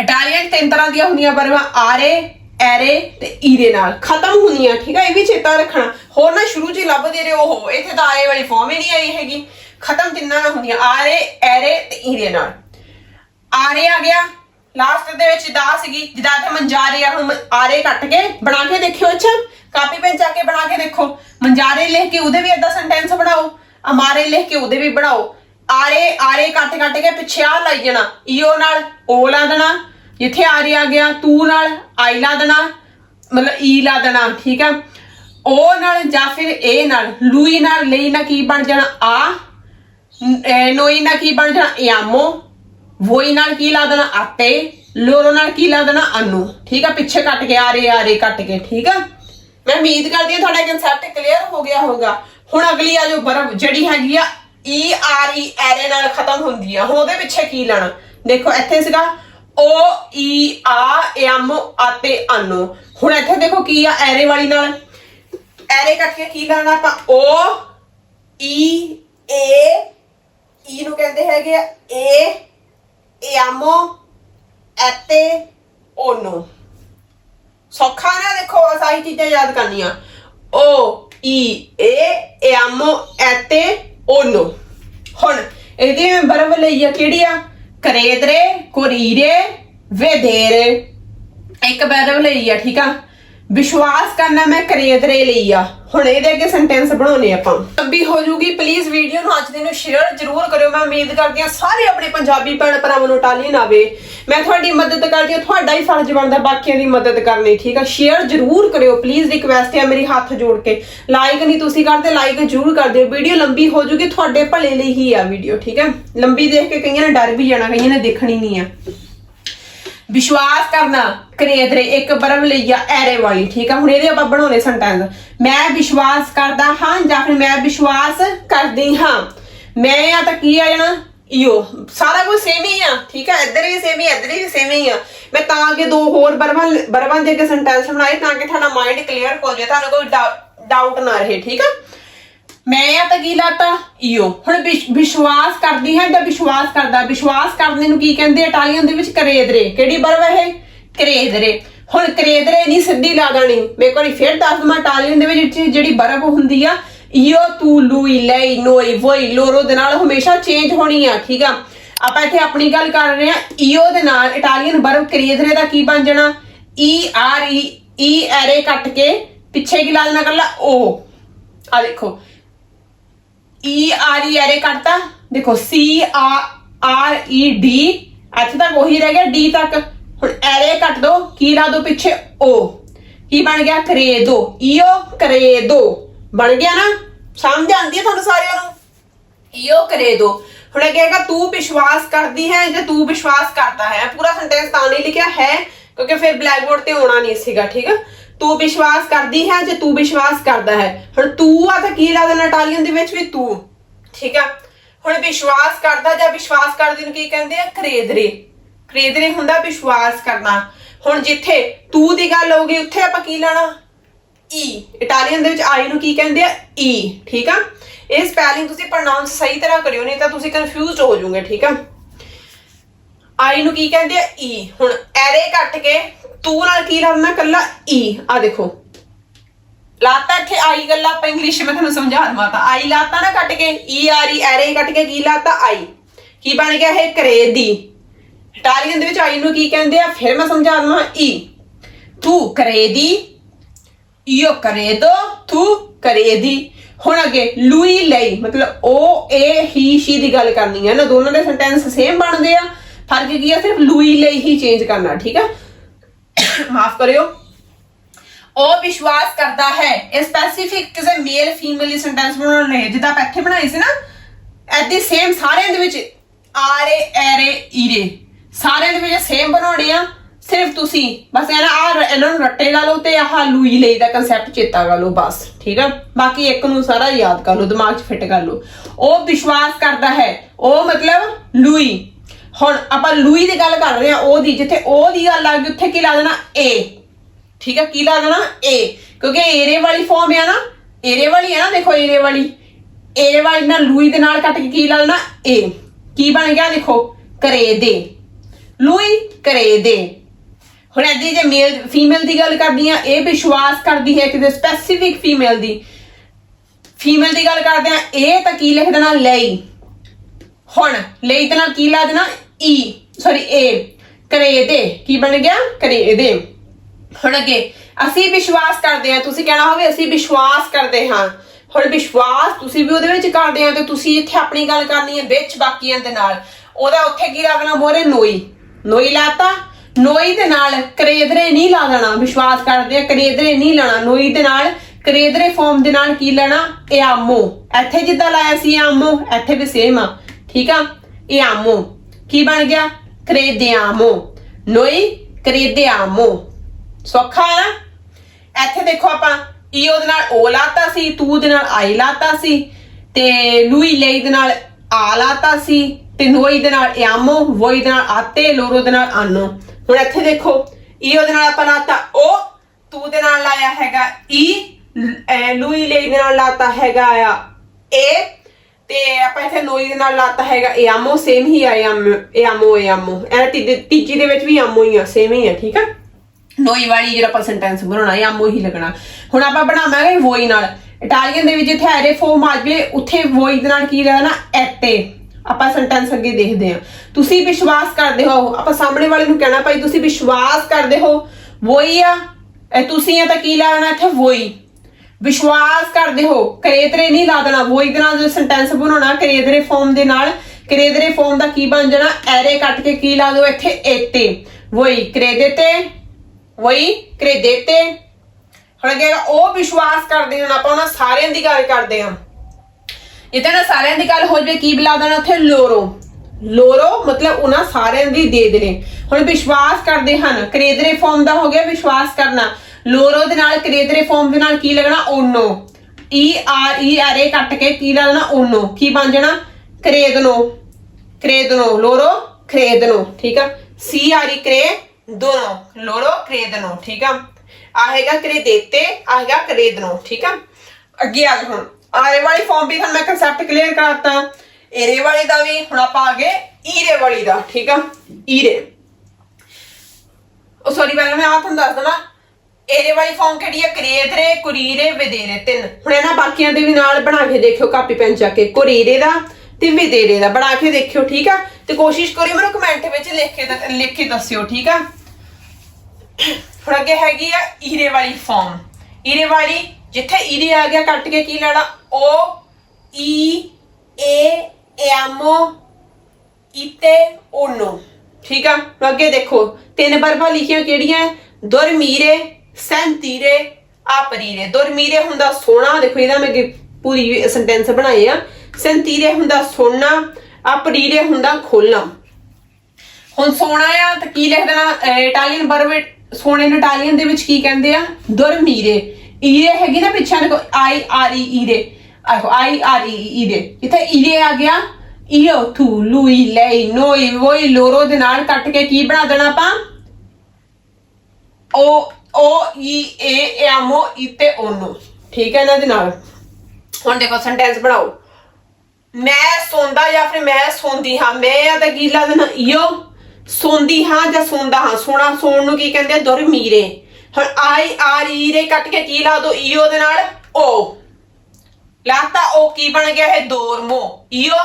ਇਟਾਲੀਅਨ ਤਿੰਨ ਤਰ੍ਹਾਂ ਦੀਆਂ ਹੁੰਦੀਆਂ, ਬਰਬਾ। ਆਰੇ ਐਰੇ ਤੇ ਈਰੇ ਨਾਲ ਖਤਮ ਹੁੰਦੀਆਂ, ਠੀਕ ਹੈ ਇਹ ਵੀ ਚੇਤਾ ਰੱਖਣਾ। ਹੋਰ ਨਾ ਸ਼ੁਰੂ ਚ ਹੀ ਲੱਭਦੇ ਰਹੇ ਉਹ। ਇੱਥੇ ਤਾਂ ਆਰੇ ਵਾਲੀ ਫਾਰਮ ਹੀ ਨਹੀਂ ਆਈ ਹੈਗੀ। ਖਤਮ ਤਿੰਨਾਂ ਨਾਲ ਹੁੰਦੀਆਂ। ਆਰੇ, ਐਰੇ ਤੇ ਈਰੇ ਨਾਲ। ਆਰੇ ਆ ਗਿਆ। ਲਾਸਟ ਦੇ ਵਿੱਚ ਦਾ ਸੀਗੀ, ਜਿੱਦਾਂ ਤੇ ਮੰਜਾਰੇ ਆ, ਹੁਣ ਆਰੇ ਕੱਟ ਕੇ ਬਣਾ ਕੇ ਦੇਖਿਓ, ਅੱਛਾ? ਕਾਪੀ ਪੈਨ ਚੱਕ ਕੇ ਬਣਾ ਕੇ ਦੇਖੋ। ਮੰਜਾਰੇ ਲਿਖ ਕੇ ਉਹਦੇ ਵੀ ਏਦਾਂ ਸੈਂਟੈਂਸ ਬਣਾਓ। ਅਮਾਰੇ ਲਿਖ ਕੇ ਉਹਦੇ ਵੀ ਬਣਾਓ। ਆਰੇ ਆਰੇ ਕੱਟ ਕੱਟ ਕੇ ਪਿੱਛੇ ਆ ਲਾਈ ਜਾਣਾ। ਈਓ ਨਾਲ, ਓ ਲਾ ਦੇਣਾ। ਜਿੱਥੇ ਆਰੇ ਆ ਗਿਆ ਤੂੰ ਨਾਲ ਆਈ ਲਾ ਦੇਣਾ ਮਤਲਬ ਈ ਲਾ ਦੇਣਾ ਠੀਕ ਆ ਉਹ ਨਾਲ ਜਾਂ ਫਿਰ ਇਹ ਨਾਲ ਲੂਈ ਨਾਲ ਲਈ ਨਾ ਕੀ ਬਣ ਜਾਣਾ ਆ ਨ- ਅਹ ਨੋਈ ਨਾਲ ਕੀ ਬਣ ਜਾਣਾ ਯਾਮੋ ਵੋਈ ਨਾਲ ਕੀ ਲਾ ਦੇਣਾ ਆਤੇ ਲੋਰੋ ਨਾਲ ਕੀ ਲਾ ਦੇਣਾ ਅਨੂ ਠੀਕ ਆ ਪਿੱਛੇ ਕੱਟ ਕੇ ਆਰੇ ਆਰੇ ਕੱਟ ਕੇ ਠੀਕ ਆ ਮੈਂ ਉਮੀਦ ਕਰਦੀ ਹਾਂ ਤੁਹਾਡਾ ਕਨਸੈਪਟ ਕਲੀਅਰ ਹੋ ਗਿਆ ਹੋਗਾ ਹੁਣ ਅਗਲੀ ਆ ਜੋ ਬਰਫ ਜਿਹੜੀ ਹੈਗੀ ਆ ਈ ਆਰ ਈ ਐਰੇ ਨਾਲ ਖਤਮ ਹੁੰਦੀ ਆ ਹੁਣ ਉਹਦੇ ਪਿੱਛੇ ਕੀ ਲੈਣਾ ਦੇਖੋ ਇੱਥੇ ਸੀਗਾ ਓ ਈ ਆ ਐਮ ਆਤੇ ਅਨੂ। ਹੁਣ ਇੱਥੇ ਦੇਖੋ ਕੀ ਆ, ਐਰੇ ਵਾਲੀ ਨਾਲ। ਐਰੇ ਕੱਟ ਕੇ ਕੀ ਲੈਣਾ ਆਪਾਂ? ਓ ਈ ਏ ਈ ਨੂੰ ਕਹਿੰਦੇ ਹੈਗੇ ਆ। ਏ ਏਆਮੋ ਐਤੇ ਓਨੋ ਸੌਖਾ ਨਾ ਦੇਖੋ ਸਾਰੀ ਚੀਜ਼ਾਂ ਯਾਦ ਕਰਨੀਆਂ। ਓ ਈ ਏ ਏਆਮੋ ਐਤੇ ਓਨੋ ਹੁਣ, ਇਹਦੀ ਮੈਂ ਬਰਬ ਲਈ ਆ ਕਿਹੜੀ ਆ? ਕਰੇਦਰੇ ਕੋਰੀਰੇ ਵੇਦੇਰੇ ਇੱਕ ਬਰਬ ਲਈ ਆ ਠੀਕ ਆ? ਵਿਸ਼ਵਾਸ ਕਰਨਾ ਮੈਂ ਕਰੇਦਰੇ ਲਈ ਆ। ਹੁਣ ਇਹਦੇ ਅੱਗੇ ਸੈਂਟੈਂਸ ਬਣਾਉਣੇ ਆਪਾਂ। ਲੰਬੀ ਹੋ ਜੂਗੀ ਪਲੀਜ਼ ਵੀਡੀਓ ਨੂੰ ਅੱਜ ਦੇ ਨੂੰ ਸ਼ੇਅਰ ਜ਼ਰੂਰ ਕਰਿਓ। ਮੈਂ ਉਮੀਦ ਕਰਦੀ ਹਾਂ ਸਾਰੇ ਆਪਣੇ ਪੰਜਾਬੀ ਭੈਣ ਭਰਾਵਾਂ ਨੂੰ ਇਟਾਲੀਅਨ ਆਵੇ। ਮੈਂ ਤੁਹਾਡੀ ਮਦਦ ਕਰਦੀ ਹਾਂ, ਤੁਹਾਡਾ ਹੀ ਫਰਜ਼ ਬਣਦਾ ਬਾਕੀਆਂ ਦੀ ਮਦਦ ਕਰਨੀ, ਠੀਕ ਆ? ਸ਼ੇਅਰ ਜ਼ਰੂਰ ਕਰਿਓ ਪਲੀਜ਼ ਰਿਕਵੈਸਟ ਹੈ ਮੇਰੀ ਹੱਥ ਜੋੜ ਕੇ। ਲਾਈਕ ਨਹੀਂ ਤੁਸੀਂ ਕਰਦੇ ਲਾਈਕ ਜ਼ਰੂਰ ਕਰ ਦਿਓ। ਵੀਡੀਓ ਲੰਬੀ ਹੋ ਜੂਗੀ, ਤੁਹਾਡੇ ਭਲੇ ਲਈ ਹੀ ਆ ਵੀਡੀਓ ਠੀਕ ਹੈ ਲੰਬੀ ਦੇਖ ਕੇ ਕਈਆਂ ਨੇ ਡਰ ਵੀ ਜਾਣਾ, ਕਈਆਂ ਨੇ ਦੇਖਣੀ ਨਹੀਂ ਆ। ਵਿਸ਼ਵਾਸ ਕਰਨਾ ਕ੍ਰੇਦਰੇ ਇੱਕ ਬਰਮ ਲਈ ਐਰੇ ਵਾਲੀ, ਠੀਕ ਆ? ਹੁਣ ਇਹਦੇ ਆਪਾਂ ਬਣਾਉਣੇ ਸੈਂਟੈਂਸ ਮੈਂ ਵਿਸ਼ਵਾਸ ਕਰਦਾ ਹਾਂ ਜਾਂ ਫਿਰ ਮੈਂ ਵਿਸ਼ਵਾਸ ਕਰਦੀ ਹਾਂ? ਮੈਂ ਆ ਤਾਂ ਕੀ ਆ ਜਾਣਾ? ਈਓ, ਸਾਰਾ ਕੁਝ ਸੇਮ ਹੀ ਆ, ਠੀਕ ਆ? ਇੱਧਰ ਵੀ ਸੇਮ ਹੀ ਇੱਧਰ ਵੀ ਸੇਮ ਹੀ ਆ। ਮੈਂ ਤਾਂ ਅੱਗੇ ਦੋ ਹੋਰ ਬਰਮਾਂ ਬਰਮਾਂ ਦੇ ਅੱਗੇ ਸੈਂਟੈਂਸ ਬਣਾਏ ਤਾਂ ਕਿ ਤੁਹਾਡਾ ਮਾਈਂਡ ਕਲੀਅਰ ਹੋ ਜਾਵੇ ਤੁਹਾਨੂੰ ਕੋਈ ਡਾਊਟ ਨਾ ਰਹੇ, ਠੀਕ ਆ? ਮੈਂ ਆ ਤਾਂ ਕੀ ਲਾਤਾ? ਈਓ। ਹੁਣ ਵਿਸ਼- ਵਿਸ਼ਵਾਸ ਕਰਦੀ ਹੈ ਜਾਂ ਵਿਸ਼ਵਾਸ ਕਰਦਾ? ਵਿਸ਼ਵਾਸ ਕਰਦੇ ਨੂੰ ਕੀ ਕਹਿੰਦੇ ਆ? ਇਟਾਲੀਅਨ ਦੇ ਵਿੱਚ ਕਰੇਦਰੇ। ਕਿਹੜੀ ਬਰਬ ਹੈ ਇਹ? ਕਰੇਦਰੇ। ਹੁਣ ਕਰੇਦਰੇ ਨਹੀਂ ਸਿੱਧੀ ਲਾ ਦੇਣੀ। ਮੈਂ ਇੱਕ ਵਾਰੀ ਦੱਸ ਦਵਾਂ ਇਟਾਲੀਅਨ ਦੇ ਵਿੱਚ ਜਿਹੜੀ ਬਰਬ ਹੁੰਦੀ ਆ, ਈਓ ਤੂ ਲੂਈ ਲਈ ਨੋਈ ਵੋਈ ਲੋਰੋ ਦੇ ਨਾਲ ਹਮੇਸ਼ਾ ਚੇਂਜ ਹੋਣੀ ਆ, ਠੀਕ ਆ? ਆਪਾਂ ਇੱਥੇ ਆਪਣੀ ਗੱਲ ਕਰ ਰਹੇ ਆ ਈਓ ਦੇ ਨਾਲ ਇਟਾਲੀਅਨ ਬਰਬ ਕਰੇਦਰੇ ਦਾ ਕੀ ਬਣ ਜਾਣਾ? ਈ ਆਰ ਈ ਈ ਐਰੇ ਕੱਟ ਕੇ ਪਿੱਛੇ ਕੀ ਲਾ ਦੇਣਾ ਕੱਲਾ? ਓ ਆ ਦੇਖੋ। ਈ ਆਰ ਈ ਐਰੇ ਕੱਟਤਾ ਦੇਖੋ ਸੀ ਆਰ ਈ ਡੀ ਇੱਥੇ ਤੱਕ ਉਹੀ ਰਹਿ ਗਿਆ ਡੀ ਤੱਕ। ਹੁਣ ਐਰੇ ਕੱਟ ਦੋ, ਕੀ ਲਾ ਦੋ ਪਿੱਛੇ? ਓ ਕੀ ਬਣ ਗਿਆ? ਕਰੇਦੋ ਈਓ ਕਰੇਦੋ ਬਣ ਗਿਆ ਨਾ? ਸਮਝ ਆਉਂਦੀ ਹੈ ਤੁਹਾਨੂੰ ਸਾਰਿਆਂ ਨੂੰ? ਈਓ ਕਰੇ ਦੋ। ਹੁਣ ਇਹ ਕਹੇਗਾ ਤੂੰ ਵਿਸ਼ਵਾਸ ਕਰਦੀ ਹੈ ਜਾਂ ਤੂੰ ਵਿਸ਼ਵਾਸ ਕਰਦਾ ਹੈ? ਪੂਰਾ ਸੈਂਟੈਂਸ ਤਾਂ ਨਹੀਂ ਲਿਖਿਆ, ਹੈ? ਕਿਉਂਕਿ ਫਿਰ ਬਲੈਕ ਬੋਰਡ ਤੇ ਆਉਣਾ ਨਹੀਂ ਸੀਗਾ, ਠੀਕ ਹੈ ਤੂੰ ਵਿਸ਼ਵਾਸ ਕਰਦੀ ਹੈ ਜੇ ਤੂੰ ਵਿਸ਼ਵਾਸ ਕਰਦਾ ਹੈ? ਹੁਣ ਤੂੰ ਆ ਤਾਂ ਕੀ ਲਾ ਦੇਣਾ ਦੇ ਵਿੱਚ ਵੀ ਤੂੰ। ਠੀਕ ਆ? ਹੁਣ ਵਿਸ਼ਵਾਸ ਕਰਦਾ ਜਾਂ ਵਿਸ਼ਵਾਸ ਕਰਦੀ ਨੂੰ ਕੀ ਕਹਿੰਦੇ ਆ? ਖਰੀਦਰੇ ਖਰੀਦਰੇ ਹੁੰਦਾ ਵਿਸ਼ਵਾਸ ਕਰਨਾ। ਹੁਣ ਜਿੱਥੇ ਤੂੰ ਦੀ ਗੱਲ ਹੋਊਗੀ ਉੱਥੇ ਆਪਾਂ ਕੀ ਲੈਣਾ? ਈ। ਇਟਾਲੀਅਨ ਦੇ ਵਿੱਚ ਆਈ ਨੂੰ ਕੀ ਕਹਿੰਦੇ ਆ? ਈ। ਠੀਕ ਆ? ਇਹ ਸਪੈਲਿੰਗ ਤੁਸੀਂ ਪ੍ਰੋਨਾਂਸ ਸਹੀ ਤਰ੍ਹਾਂ ਕਰਿਓ, ਨਹੀਂ ਤਾਂ ਤੁਸੀਂ ਕਨਫਿਊਜ਼ਡ ਹੋ ਜਾਓਗੇ, ਠੀਕ ਆ? ਆਈ ਨੂੰ ਕੀ ਕਹਿੰਦੇ ਆ? ਈ। ਹੁਣ ਐਰੇ ਕੱਟ ਕੇ ਤੂੰ ਨਾਲ ਕੀ ਲਾਉਣਾ ਕੱਲਾ ਈ। ਆ ਦੇਖੋ। ਲਾਤਾ ਇੱਥੇ ਆਈ ਗੱਲਾਂ ਆਪਾਂ ਇੰਗਲਿਸ਼ ਮੈਂ ਤੁਹਾਨੂੰ ਸਮਝਾ ਦਵਾਂ ਤਾਂ। ਆਈ ਲਾਤਾ ਨਾ ਕੱਟ ਕੇ, ਈ, ਆਰ, ਈ, ਐਰੇ ਕੱਟ ਕੇ ਕੀ ਲਾਤਾ? ਆਈ। ਕੀ ਬਣ ਗਿਆ ਇਹ ਕਰੇਦੀ? ਇਟਾਲੀਅਨ ਦੇ ਵਿੱਚ ਆਈ ਨੂੰ ਕੀ ਕਹਿੰਦੇ ਆ? ਫਿਰ ਮੈਂ ਸਮਝਾ ਦਵਾਂ ਈ। ਤੂੰ ਕਰੇਦੀ? io credo tu credi ਹੁਣ ਅੱਗੇ, ਲੂਈ ਲਈ। ਮਤਲਬ ਉਹ ਇਹ ਹੀ, ਸ਼ੀ ਦੀ ਗੱਲ ਕਰਨੀ ਹੈ ਨਾ। ਦੋਨਾਂ ਦੇ ਸੈਂਟੈਂਸ ਸੇਮ ਬਣਦੇ ਆ। ਫ਼ਰਕ ਕੀ ਆ? ਸਿਰਫ ਲੂਈ ਲਈ ਹੀ ਚੇਂਜ ਕਰਨਾ, ਠੀਕ ਆ? ਮਾਫ ਕਰਿਓ। ਉਹ ਵਿਸ਼ਵਾਸ ਕਰਦਾ ਹੈ। ਇਹ ਸਪੈਸੀਫਿਕ ਕਿਸੇ ਮੇਲ ਫੀਮੇਲ ਦੀ ਸੈਂਟੈਂਸ ਬਣਾਉਣ ਲਈ। ਜਿੱਦਾਂ ਆਪਾਂ ਇੱਥੇ ਬਣਾਈ ਸੀ ਨਾ ਐਦੀ ਸੇਮ ਸਾਰਿਆਂ ਦੇ ਵਿੱਚ ਆਰੇ, ਐਰੇ, ਈਰੇ। ਸਾਰਿਆਂ ਦੇ ਵਿੱਚ ਸੇਮ ਬਣਾਉਣੇ ਆ। ਸਿਰਫ ਤੁਸੀਂ। ਬਸ ਇਹ ਨਾ ਆ ਇਹਨਾਂ ਨੂੰ ਰੱਟੇ ਲਾ ਲਓ ਤੇ ਆਹ ਲੂਈ ਲਈ ਦਾ ਕਨਸੈਪਟ ਚੇਤਾ ਕਰ ਲਓ, ਬਸ। ਠੀਕ ਆ? ਬਾਕੀ ਇੱਕ ਨੂੰ ਸਾਰਾ ਯਾਦ ਕਰ ਲਓ, ਦਿਮਾਗ 'ਚ ਫਿੱਟ ਕਰ ਲਓ। ਉਹ ਵਿਸ਼ਵਾਸ ਕਰਦਾ ਹੈ। ਉਹ ਮਤਲਬ ਲੂਈ। ਹੁਣ ਆਪਾਂ ਲੂਈ ਦੀ ਗੱਲ ਕਰ ਰਹੇ ਆ ਉਹ ਦੀ, ਜਿੱਥੇ ਉਹ ਦੀ ਗੱਲ ਆ ਗਈ, ਉੱਥੇ ਕੀ ਲਾ ਦੇਣਾ? ਏ ਠੀਕ ਹੈ ਕੀ ਲਾ ਦੇਣਾ? ਏ ਕਿਉਂਕਿ ਏਰੇ ਵਾਲੀ ਫਾਰਮ ਆ ਨਾ, ਏਰੇ ਵਾਲੀ ਹੈ ਨਾ, ਦੇਖੋ ਏਰੇ ਵਾਲੀ। ਏਰੇ ਵਾਲੀ ਨਾਲ ਲੂਈ ਦੇ ਨਾਲ ਕੱਟ ਕੇ ਕੀ ਲਾ ਦੇਣਾ? ਏ ਕੀ ਬਣ ਗਿਆ? ਦੇਖੋ, ਕਰੇ ਦੇ। ਲੂਈ, ਕਰੇ ਦੇ। ਹੁਣ ਇਹਦੀ ਜੇ ਮੇਲ ਫੀਮੇਲ ਦੀ ਗੱਲ ਕਰਦੀ ਆ, ਇਹ ਵਿਸ਼ਵਾਸ ਕਰਦੀ ਹੈ ਕਿਸੇ ਸਪੈਸੀਫਿਕ ਫੀਮੇਲ ਦੀ। ਫੀਮੇਲ ਦੀ ਗੱਲ ਕਰਦੇ ਆ ਇਹ ਤਾਂ ਕੀ ਲਿਖ ਦੇਣਾ? ਲਈ। ਹੁਣ, ਲਈ ਦੇ ਨਾਲ ਕੀ ਲਾ ਦੇਣਾ? ਈ ਸੌਰੀ ਏ ਕਰੇ ਦੇ ਕੀ ਬਣ ਗਿਆ? ਕਰੇ ਦੇ ਹੁਣ ਅੱਗੇ, ਅਸੀਂ ਵਿਸ਼ਵਾਸ ਕਰਦੇ ਹਾਂ। ਤੁਸੀਂ ਕਹਿਣਾ ਹੋਵੇ, ਅਸੀਂ ਵਿਸ਼ਵਾਸ ਕਰਦੇ ਹਾਂ। ਹੁਣ ਵਿਸ਼ਵਾਸ ਤੁਸੀਂ ਵੀ ਉਹਦੇ ਵਿੱਚ ਕਰਦੇ ਆ ਤੇ ਤੁਸੀਂ ਇੱਥੇ ਆਪਣੀ ਗੱਲ ਕਰਨੀ ਹੈ ਵਿੱਚ ਬਾਕੀਆਂ ਦੇ ਨਾਲ। ਉਹਦਾ ਉੱਥੇ ਕੀ ਲੱਗਣਾ ਮੋਰੇ? ਨੋਈ। ਨੋਈ ਲਾਤਾ। ਨੋਈ ਦੇ ਨਾਲ ਕਰੇਦਰੇ ਨਹੀਂ ਲਾ ਦੇਣਾ। ਵਿਸ਼ਵਾਸ ਕਰਦੇ ਆ ਕਰੇਦਰੇ ਨਹੀਂ ਲਾਣਾ ਨੋਈ ਦੇ ਨਾਲ ਕਰੇਦਰੇ ਫਾਰਮ ਦੇ ਨਾਲ ਕੀ ਲੈਣਾ? ਇਹ ਆਮੋ। ਇੱਥੇ ਜਿੱਦਾਂ ਲਾਇਆ ਸੀ ਆਮੋ। ਇੱਥੇ ਵੀ ਸੇਮ ਆ। ਠੀਕ ਆ? ਇਹ ਆਮੋ। ਕੀ ਬਣ ਗਿਆ? ਕਰੇਦਿਆਮੋ ਨੋਈ ਕਰੇਦਿਆਮੋ ਸੌਖਾ ਨਾ? ਇੱਥੇ ਦੇਖੋ ਆਪਾਂ ਈ ਉਹਦੇ ਨਾਲ ਓ ਲਾਤਾ ਸੀ, ਤੂ ਦੇ ਨਾਲ ਆਈ ਲਾਤਾ ਸੀ, ਤੇ ਲੂਈ ਲਈ ਦੇ ਨਾਲ ਆ ਲਾਤਾ ਸੀ, ਤੇ ਨੋਈ ਦੇ ਨਾਲ ਯਾਮੋ ਵੋਈ ਦੇ ਨਾਲ ਆਤੇ, ਲੋਰੋ ਦੇ ਨਾਲ ਆਨੋ। ਹੁਣ ਇੱਥੇ ਦੇਖੋ ਈਓ ਦੇ ਨਾਲ ਆਪਾਂ ਲਾਤਾ ਓ ਤੂ ਦੇ ਨਾਲ ਲਾਇਆ ਹੈਗਾ, ਈ ਲੂਈ ਲਈ ਦੇ ਨਾਲ ਲਾਤਾ ਹੈਗਾ ਆ, ਏ ਤੇ ਆਪਾਂ ਇੱਥੇ ਨੋਈ ਦੇ ਨਾਲ ਲਾਤਾ ਹੈਗਾ ਯਾਮੋ ਸੇਮ ਹੀ ਆ ਯਾਮੋ ਯਾਮੋ ਯਾਮੋ ਇਹ ਤੀ- ਤੀਜੀ ਦੇ ਵਿੱਚ ਵੀ ਯਾਮੋ ਹੀ ਆ ਸੇਮ ਹੀ ਆ, ਠੀਕ ਆ? ਨੋਈ ਵਾਲੀ ਜਿਹੜਾ ਆਪਾਂ ਸੈਂਟੈਂਸ ਬਣਾਉਣਾ ਹੈ ਹੀ ਲੱਗਣਾ। ਹੁਣ ਆਪਾਂ ਬਣਾਵਾਂਗੇ ਵੋਈ ਨਾਲ। ਇਟਾਲੀਅਨ ਦੇ ਵਿੱਚ ਜਿੱਥੇ ਐਰੇ ਫਾਰਮ ਆ ਜਾਵੇ ਉੱਥੇ ਵੋਈ ਦੇ ਨਾਲ ਕੀ ਲੱਗਣਾ ਐਟੇ। ਆਪਾਂ ਸੈਂਟੈਂਸ ਅੱਗੇ ਦੇਖਦੇ ਹਾਂ। ਤੁਸੀਂ ਵਿਸ਼ਵਾਸ ਕਰਦੇ ਹੋ। ਆਪਾਂ ਸਾਹਮਣੇ ਵਾਲੇ ਨੂੰ ਕਹਿਣਾ, ਭਾਈ ਤੁਸੀਂ ਵਿਸ਼ਵਾਸ ਕਰਦੇ ਹੋ। ਵੋਈ ਆ। ਇਹ ਤੁਸੀਂ ਆ ਤਾਂ ਕੀ ਲਾਣਾ ਇੱਥੇ? ਵੋਈ। ਵਿਸ਼ਵਾਸ ਕਰਦੇ ਹੋ। ਕਰੇਦਰੇ ਨਹੀਂ ਲਾ ਦੇਣਾ। ਵੋਈ ਦੇ ਨਾਲ ਸੈਂਟੈਂਸ ਬਣਾਉਣਾ ਕਰੇਦਰੇ ਫਾਰਮ ਦੇ ਨਾਲ। ਕਰੇਦਰੇ ਫਾਰਮ ਦਾ ਕੀ ਬਣ ਜਾਣਾ? ਐਰੇ ਕੱਟ ਕੇ ਕੀ ਲਾ ਦਿਓ ਇੱਥੇ? ਏਤੇ ਵੋਈ ਕ੍ਰੇਦੇਤੇ, ਵਈ ਕ੍ਰੇਦੇਤੇ। ਹੁਣ ਅੱਗੇ ਉਹ ਵਿਸ਼ਵਾਸ ਕਰਦੇ ਹਨ ਆਪਾਂ ਉਹਨਾਂ ਸਾਰਿਆਂ ਦੀ ਗੱਲ ਕਰਦੇ ਹਾਂ। ਇਹਦੇ ਨਾਲ ਸਾਰਿਆਂ ਦੀ ਗੱਲ ਹੋ ਜਵੇ, ਕੀ ਬੁਲਾ ਦੇਣਾ ਉੱਥੇ? ਲੋਰੋ। ਲੋਰੋ ਮਤਲਬ ਉਹਨਾਂ ਸਾਰਿਆਂ ਦੀ ਦੇ ਦੇਣੇ। ਹੁਣ ਵਿਸ਼ਵਾਸ ਕਰਦੇ ਹਨ। ਕਰੇਦਰੇ ਫਾਰਮ ਦਾ ਹੋ ਗਿਆ ਵਿਸ਼ਵਾਸ ਕਰਨਾ। ਲੋਰੋ ਦੇ ਨਾਲ ਕਰੇਦਰੇ ਫਾਰਮ ਦੇ ਨਾਲ ਕੀ ਲੱਗਣਾ? ਓਨੋ। E R E R A ਕੱਟ ਕੇ ਕੀ ਲੱਗਣਾ ਓਨੋ। ਕੀ ਬਣ ਜਾਣਾ? ਕਰੇਦਨੋ। ਕ੍ਰੇਦਨੋ। ਲੋਰੋ, ਕ੍ਰੇਦਨੋ। ਠੀਕ ਆ? ਸੀ ਆਰੀ ਕ੍ਰੇ ਦੋਨੋ ਲੋਰੋ, ਕ੍ਰੇਦਨੋ। ਠੀਕ ਆ? ਆਏਗਾ ਕ੍ਰੇਦੇਤੇ ਆਏਗਾ ਕ੍ਰੇਦਨੋ। ਠੀਕ ਆ? ਅੱਗੇ ਆ ਗਏ ਹੁਣ। ਆਰੇ ਵਾਲੀ ਫਾਰਮ ਵੀ ਤੁਹਾਨੂੰ ਮੈਂ ਕਨਸੈਪਟ ਕਲੀਅਰ ਕਰਾਤਾ। ਏਰੇ ਵਾਲੀ ਦਾ ਵੀ ਹੁਣ ਆਪਾਂ ਆ ਗਏ e ਈਰੇ ਵਾਲੀ ਦਾ। ਠੀਕ ਆ? E ਈਰੇ ਉਹ ਸੌਰੀ ਪਹਿਲਾਂ ਮੈਂ ਆ ਤੁਹਾਨੂੰ ਦੱਸ ਦਵਾਂ ਇਹਦੇ ਵਾਲੀ ਫਾਰਮ ਕਿਹੜੀ ਹੈ ਕ੍ਰੇਦਰੇ ਕੁਰੀਰੇ, ਵਿਦੇਰੇ ਤਿੰਨ। ਹੁਣ ਇਹਨਾਂ ਬਾਕੀਆਂ ਦੇ ਵੀ ਨਾਲ ਬਣਾ ਕੇ ਦੇਖਿਓ, ਕਾਪੀ ਪੈਨ ਚੱਕ ਕੇ। ਕੁਰੀਰੇ ਦਾ ਤੇ ਵਿਦੇਰੇ ਦਾ। ਬਣਾ ਕੇ ਦੇਖਿਓ, ਠੀਕ ਆ? ਤੇ ਕੋਸ਼ਿਸ਼ ਕਰਿਓ ਮੈਨੂੰ ਕਮੈਂਟ ਵਿੱਚ ਲਿਖ ਕੇ ਲਿਖ ਕੇ ਦੱਸਿਓ, ਠੀਕ ਆ? ਹੁਣ ਅੱਗੇ ਹੈਗੀ ਆ ਈਰੇ ਵਾਲੀ ਫਾਰਮ ਈਰੇ ਵਾਲੀ, ਜਿੱਥੇ ਈਰੇ ਆ ਗਿਆ, ਕੱਟ ਕੇ ਕੀ ਲੈਣਾ? ਓ, ਈ, ਏ ਐਮ ਇਤੇ, ਓਨੋ। ਠੀਕ ਆ? ਹੁਣ ਅੱਗੇ ਦੇਖੋ, ਤਿੰਨ ਬਰਬਾਂ ਲਿਖੀਆਂ ਕਿਹੜੀਆਂ? ਦੁਰਮੀਰੇ ਸੈਂਤੀਰੇ ਆਪਰੀਰੇ ਦੁਰਮੀਰੇ ਹੁੰਦਾ ਸੋਨਾ, ਦੇਖੋ ਇਹਦਾ ਮੈਂ ਪੂਰੀ ਸੈਂਟੈਂਸ ਬਣਾਏ ਆ। ਸੈਂਤੀਰੇ ਹੁੰਦਾ ਸੋਨਾ ਆਪਰੀਰੇ ਹੁੰਦਾ ਖੋਲਣਾ ਹੁਣ ਸੋਨਾ ਆ ਤਾਂ ਕੀ ਲਿਖ ਦੇਣਾ ਇਟਾਲੀਅਨ ਵਰਬ ਸੋਨੇ ਨੂੰ ਇਟਾਲੀਅਨ ਦੇ ਵਿੱਚ ਕੀ ਕਹਿੰਦੇ ਆ? ਦੁਰਮੀਰੇ। ਈਰੇ ਹੈਗੀ ਨਾ ਪਿੱਛੇ, ਦੇਖੋ ਆਈ ਆਰ ਈ ਈਰੇ ਆਹੋ ਆਈ ਆਰ ਈ ਈਰੇ ਇੱਥੇ ਈਰੇ ਆ ਗਿਆ। ਈਓ ਤੂ ਲੂਈ, ਲਈ, ਨੋਈ, ਵੋਈ, ਲੋਰੋ ਦੇ ਨਾਲ ਕੱਟ ਕੇ ਕੀ ਬਣਾ ਦੇਣਾ ਆਪਾਂ? ਉਹ ਓ ਓ ਈ ਏ ਐਮੋ ਇਤੇ ਓਨੋ ਠੀਕ ਹੈ ਇਹਨਾਂ ਦੇ ਨਾਲ ਹੁਣ ਦੇਖੋ ਸੈਂਟੈਂਸ ਬਣਾਓ ਮੈਂ ਸੌਂਦਾ ਜਾਂ ਫਿਰ ਮੈਂ ਸੌਂਦੀ ਹਾਂ ਮੈਂ ਆ ਤਾਂ ਕੀ ਲਾ ਦੇਣਾ ਯੋ ਸੌਂਦੀ ਹਾਂ ਜਾਂ ਸੌਂਦਾ ਹਾਂ ਸੋਣਾ ਸੌਣ ਨੂੰ ਕੀ ਕਹਿੰਦੇ ਆ ਦੁਰਮੀਰੇ ਹੁਣ ਆਈ ਆਰ ਈ ਰੇ ਕੱਟ ਕੇ ਕੀ ਲਾ ਦੋ ਈਓ ਦੇ ਨਾਲ ਓ ਲਾਤਾ ਉਹ ਕੀ ਬਣ ਗਿਆ ਹੈ ਦੋਰਮੋ ਈਓ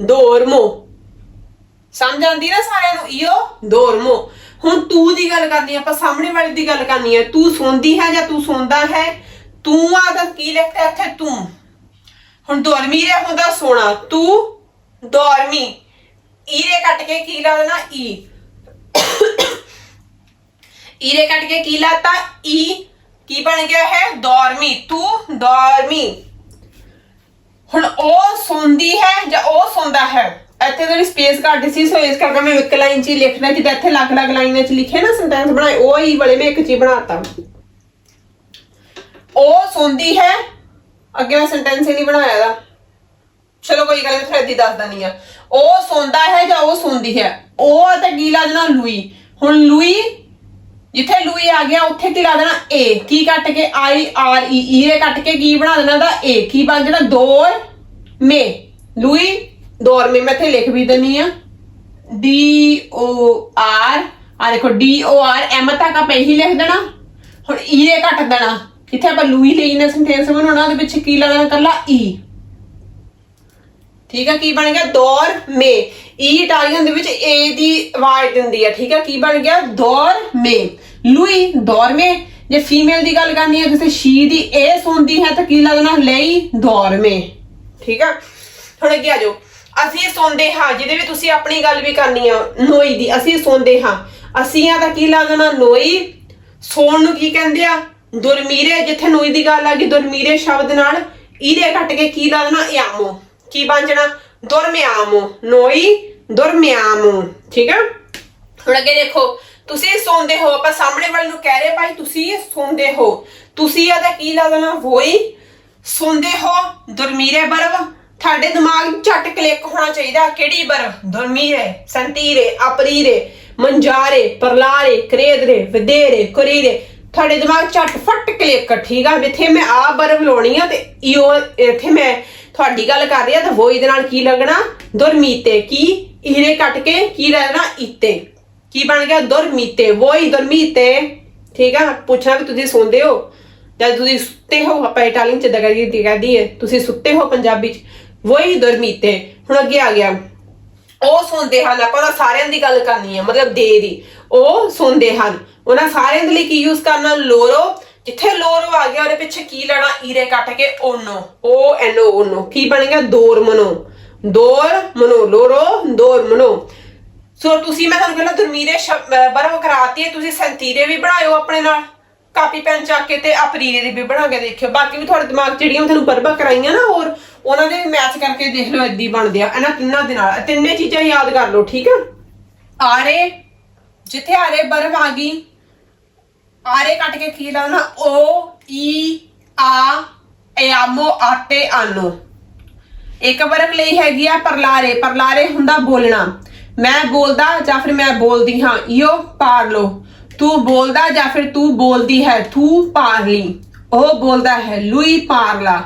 ਦੋਰਮੋ ਸਮਝ ਆਉਂਦੀ ਨਾ ਸਾਰਿਆਂ ਨੂੰ ਈਓ ਦੋਰਮੋ ਹੁਣ ਤੂੰ ਦੀ ਗੱਲ ਕਰਨੀ ਆ, ਆਪਾਂ ਸਾਹਮਣੇ ਵਾਲੇ ਦੀ ਗੱਲ ਕਰਨੀ ਹੈ ਤੂੰ ਸੌਂਦੀ ਹੈ ਜਾਂ ਤੂੰ ਸੌਂਦਾ ਹੈ? ਤੂੰ ਆ ਦਾ ਕੀ ਲਿਖਦਾ ਇੱਥੇ? ਤੂੰ। ਹੁਣ ਦੌਰਮੀ ਰੇ ਹੁੰਦਾ ਸੋਣਾ। ਤੂੰ ਦੌਰਮੀ ਈਰੇ ਕੱਟ ਕੇ ਕੀ ਲਾ ਦੇਣਾ? ਈ। ਈਰੇ ਕੱਟ ਕੇ ਕੀ ਲਾਤਾ? ਈ। ਕੀ ਬਣ ਗਿਆ ਹੈ? ਦੌਰਮੀ ਤੂੰ ਦੌਰਮੀ ਹੁਣ ਉਹ ਸੌਂਦੀ ਹੈ ਜਾਂ ਉਹ ਸੌਂਦਾ ਹੈ? ਇੱਥੇ ਜਿਹੜੀ ਸਪੇਸ ਘੱਟ ਸੀ ਸੋ ਇਸ ਕਰਕੇ ਮੈਂ ਇੱਕ ਲਾਈਨ 'ਚ ਹੀ ਲਿਖਣਾ, ਜਿੱਦਾਂ ਇੱਥੇ ਅਲੱਗ ਅਲੱਗ ਲਾਈਨਾਂ 'ਚ ਲਿਖੇ ਨਾ ਸੈਂਟੈਂਸ ਬਣਾਏ, ਉਹ ਹੀ ਵਾਲੇ ਮੈਂ ਇੱਕ 'ਚ ਹੀ ਬਣਾਤਾ। ਉਹ ਸੌਂਦੀ ਹੈ, ਅੱਗੇ ਮੈਂ ਸੈਂਟੈਂਸ ਹੀ ਨਹੀਂ ਬਣਾਇਆ ਦਾ ਚਲੋ ਕੋਈ ਗੱਲ ਨਹੀਂ ਫਿਰ ਏਦਾਂ ਦੱਸ ਦਨੀ ਆ। ਉਹ ਸੌਂਦਾ ਹੈ ਜਾਂ ਉਹ ਸੌਂਦੀ ਹੈ? ਉਹ ਤੇ ਕੀ ਲਾ ਦੇਣਾ ਲੂਈ ਹੁਣ ਲੂਈ ਜਿੱਥੇ ਲੂਈ ਆ ਗਿਆ, ਉੱਥੇ ਕੀ ਲਾ ਦੇਣਾ? ਏ ਕੀ ਕੱਟ ਕੇ? ਆਈ ਆਰ ਈ ਈਰੇ ਕੱਟ ਕੇ ਕੀ ਬਣਾ ਦੇਣਾ? ਦਾ ਏ ਕੀ ਬਣ ਜਾਣਾ? ਦੌਰ ਮੇ। ਲੂਈ ਦੌਰ ਮੇ ਮੈਂ ਇੱਥੇ ਲਿਖ ਵੀ ਦਨੀ ਆ। ਡੀ ਓ ਆਰ ਆ ਦੇਖੋ ਡੀ ਓ ਆਰ ਐਮ ਤੱਕ ਆਪਾਂ ਇਹੀ ਲਿਖ ਦੇਣਾ। ਹੁਣ e ਈ ਈਰੇ ਘੱਟ ਦੇਣਾ। ਜਿੱਥੇ ਆਪਾਂ ਲੂਈ ਲਈ ਨੇ ਸੈਂਟੈਂਸ ਬਣਾਉਣਾ ਉਹਦੇ ਵਿੱਚ ਕੀ ਲਾ ਕੱਲਾ ਈ e। ਠੀਕ ਆ, ਕੀ ਬਣ ਗਿਆ? ਦੌਰ ਮੇ। ਈ ਇਟਾਲੀਅਨ ਦੇ ਵਿੱਚ ਏ ਦੀ ਆਵਾਜ਼ ਦਿੰਦੀ ਹੈ ਠੀਕ ਹੈ ਕੀ ਬਣ ਗਿਆ? ਦੌਰ ਮੇ। ਲੂਈ ਦੌਰ ਮੇ। ਜੇ ਫੀਮੇਲ ਦੀ ਗੱਲ ਕਰਨੀ ਹੈ ਕਿਸੇ ਸ਼ੀ ਦੀ ਏ ਸੁਣਦੀ ਹੈ ਤਾਂ ਕੀ ਲੱਗਣਾ? ਲਈ ਦੌਰ ਮੇ। ਠੀਕ ਆ? ਹੁਣ ਅੱਗੇ ਆ ਜਾਓ। ਅਸੀਂ ਸੌਂਦੇ ਹਾਂ, ਜਿਹਦੇ ਵਿੱਚ ਤੁਸੀਂ ਆਪਣੀ ਗੱਲ ਵੀ ਕਰਨੀ ਆ, ਨੋਈ ਦੀ, ਅਸੀਂ ਸੌਂਦੇ ਹਾਂ। ਅਸੀਂ ਆ ਤਾਂ ਕੀ ਲੱਗਣਾ? ਨੋਈ। ਸੌਣ ਨੂੰ ਕੀ ਕਹਿੰਦੇ ਆ? ਦੁਰਮੀਰੇ, ਜਿੱਥੇ ਨੋਈ ਦੀ ਗੱਲ ਆ ਗਈ, ਦੁਰਮੀਰੇ ਸ਼ਬਦ ਨਾਲ ਇਹਦੇ ਕੱਟ ਕੇ ਕੀ ਲਾ ਯਾਮੋ ਕੀ ਬਣ ਜਾਣਾ? ਦੁਰਮਿਆਮੋ। ਨੋਈ, ਦੁਰਮਿਆਮੋ। ਠੀਕ ਆ? ਹੁਣ ਅੱਗੇ ਦੇਖੋ, ਤੁਸੀਂ ਸੌਂਦੇ ਹੋ, ਆਪਾਂ ਸਾਹਮਣੇ ਵਾਲੇ ਨੂੰ ਕਹਿ ਰਹੇ ਭਾਈ ਤੁਸੀਂ ਸੌਂਦੇ ਹੋ। ਤੁਸੀਂ ਆ ਤਾਂ ਕੀ ਲਾ ਦੇਣਾ ਵੋਈ। ਸੌਂਦੇ ਹੋ, ਦੁਰਮੀਰੇ ਬਰਵ। ਤੁਹਾਡੇ ਦਿਮਾਗ 'ਚ ਝਟ ਕਲਿੱਕ ਹੋਣਾ ਚਾਹੀਦਾ, ਕਿਹੜੀ ਬਰਫ਼? ਦੁਰਮੀਰੇ ਸੰਤੀਰੇ ਅਪਰੀਰੇ ਮੰਜਾਰੇ, ਪਰਲਾਰੇ ਕਰੇਦਰੇ ਵਿਦੇਰੇ ਕੁਰੀਰੇ ਤੁਹਾਡੇ ਦਿਮਾਗ 'ਚ ਝਟ ਕਲਿੱਕ ਠੀਕ ਆ? ਇੱਥੇ ਮੈਂ ਆ ਬਰਵ ਲਾਉਣੀ ਆ ਤੇ ਇਓ, ਇੱਥੇ ਮੈਂ ਤੁਹਾਡੀ ਗੱਲ ਕਰ ਰਹੀ ਆ, ਤਾਂ ਵੋਈ ਦੇ ਨਾਲ ਕੀ ਲੱਗਣਾ? ਦੁਰਮੀਤੇ ਕੀ? ਇਹਨੇ ਕੱਟ ਕੇ ਕੀ ਲੱਗਣਾ ਇਤੇ ਕੀ ਬਣ ਗਿਆ? ਦੁਰਮੀਤੇ ਵੋਈ ਦੁਰਮੀਤੇ ਠੀਕ ਆ? ਪੁੱਛਣਾ ਵੀ ਤੁਸੀਂ ਸੌਂਦੇ ਹੋ। ਜਦ ਤੁਸੀਂ ਸੁੱਤੇ ਹੋ, ਆਪਾਂ ਇਟਾਲੀਅਨ ਚ ਦਗੜੀ ਦੀ ਕਹਦੀ ਹੈ ਤੁਸੀਂ ਸੁੱਤੇ ਹੋ ਪੰਜਾਬੀ ਚ ਵੋਈ ਦੁਰਮੀਤੇ, ਹੁਣ ਅੱਗੇ ਆ ਗਿਆ। ਉਹ ਸੁਣਦੇ ਹਨ, ਆਪਾਂ ਉਹਨਾਂ ਸਾਰਿਆਂ ਦੀ ਗੱਲ ਕਰਨੀ ਹੈ ਮਤਲਬ ਦੇ ਦੀ। ਉਹ ਸੁਣਦੇ ਹਨ। ਉਹਨਾਂ ਸਾਰਿਆਂ ਦੇ ਲਈ ਕੀ ਯੂਜ਼ ਕਰਨਾ? ਲੋਰੋ। ਜਿੱਥੇ ਲੋਰੋ ਆ ਗਿਆ, ਉਹਦੇ ਪਿੱਛੇ ਕੀ ਲੈਣਾ? ਈਰੇ ਕੱਟ ਕੇ ਓਨੋ। ਓ ਐਨ ਓ ਓਨੋ। ਕੀ ਬਣ ਗਿਆ? ਦੋਰ ਮਨੋ। ਦੋਰ ਮਨੋ। ਲੋਰੋ, ਦੋਰ ਮਨੋ। ਸੋ ਤੁਸੀਂ, ਮੈਂ ਤੁਹਾਨੂੰ ਕਹਿੰਦਾ ਦੁਰਮੀਰੇ ਬਰਮ ਕਰਾਤੀ ਹੈ, ਤੁਸੀਂ ਸੰਤੀਰੇ ਵੀ ਬਣਾਇਓ ਆਪਣੇ ਨਾਲ। ਕਾਪੀ ਪੈਨ ਚੱਕ ਕੇ ਤੇ ਅਪਰੀਰੇ ਦੀ ਵੀ ਬਣਾ ਕੇ ਦੇਖਿਓ। ਬਾਕੀ ਵੀ ਤੁਹਾਡੇ ਦਿਮਾਗ 'ਚ ਜਿਹੜੀਆਂ ਮੈਂ ਤੁਹਾਨੂੰ ਬਰਬਾ ਕਰਾਈਆਂ ਨਾ ਹੋਰ, ਉਹਨਾਂ ਦੇ ਮੈਚ ਕਰਕੇ ਦੇਖ ਲਓ, ਏਦੀ ਬਣਦੇ ਆ। ਇਹਨਾਂ ਤਿੰਨਾਂ ਦੇ ਨਾਲ। ਤਿੰਨੇ ਚੀਜ਼ਾਂ ਯਾਦ ਕਰ ਲਓ, ਠੀਕ ਆ? ਆਰੇ ਜਿੱਥੇ ਆਰੇ ਬਰਫ ਆ ਗਈ ਆਰੇ ਕੱਟ ਕੇ ਕੀ ਲਾਉਣਾ? ਓ, ਈ, ਆ ਇਆਮੋ ਆਟੇ ਆਨੋ ਇੱਕ ਬਰਫ ਲਈ ਹੈਗੀ ਆ ਪਰਲਾਰੇ। ਪਰਲਾਰੇ ਹੁੰਦਾ ਬੋਲਣਾ। ਮੈਂ ਬੋਲਦਾ ਜਾਂ ਫਿਰ ਮੈਂ ਬੋਲਦੀ ਹਾਂ। ਯੋ ਪਾਰਲੋ ਤੂੰ ਬੋਲਦਾ ਜਾਂ ਫਿਰ ਤੂੰ ਬੋਲਦੀ ਹੈ? ਤੂੰ ਪਾਰਲੀ। ਉਹ ਬੋਲਦਾ ਹੈ, ਲੁਈ ਪਾਰਲਾ।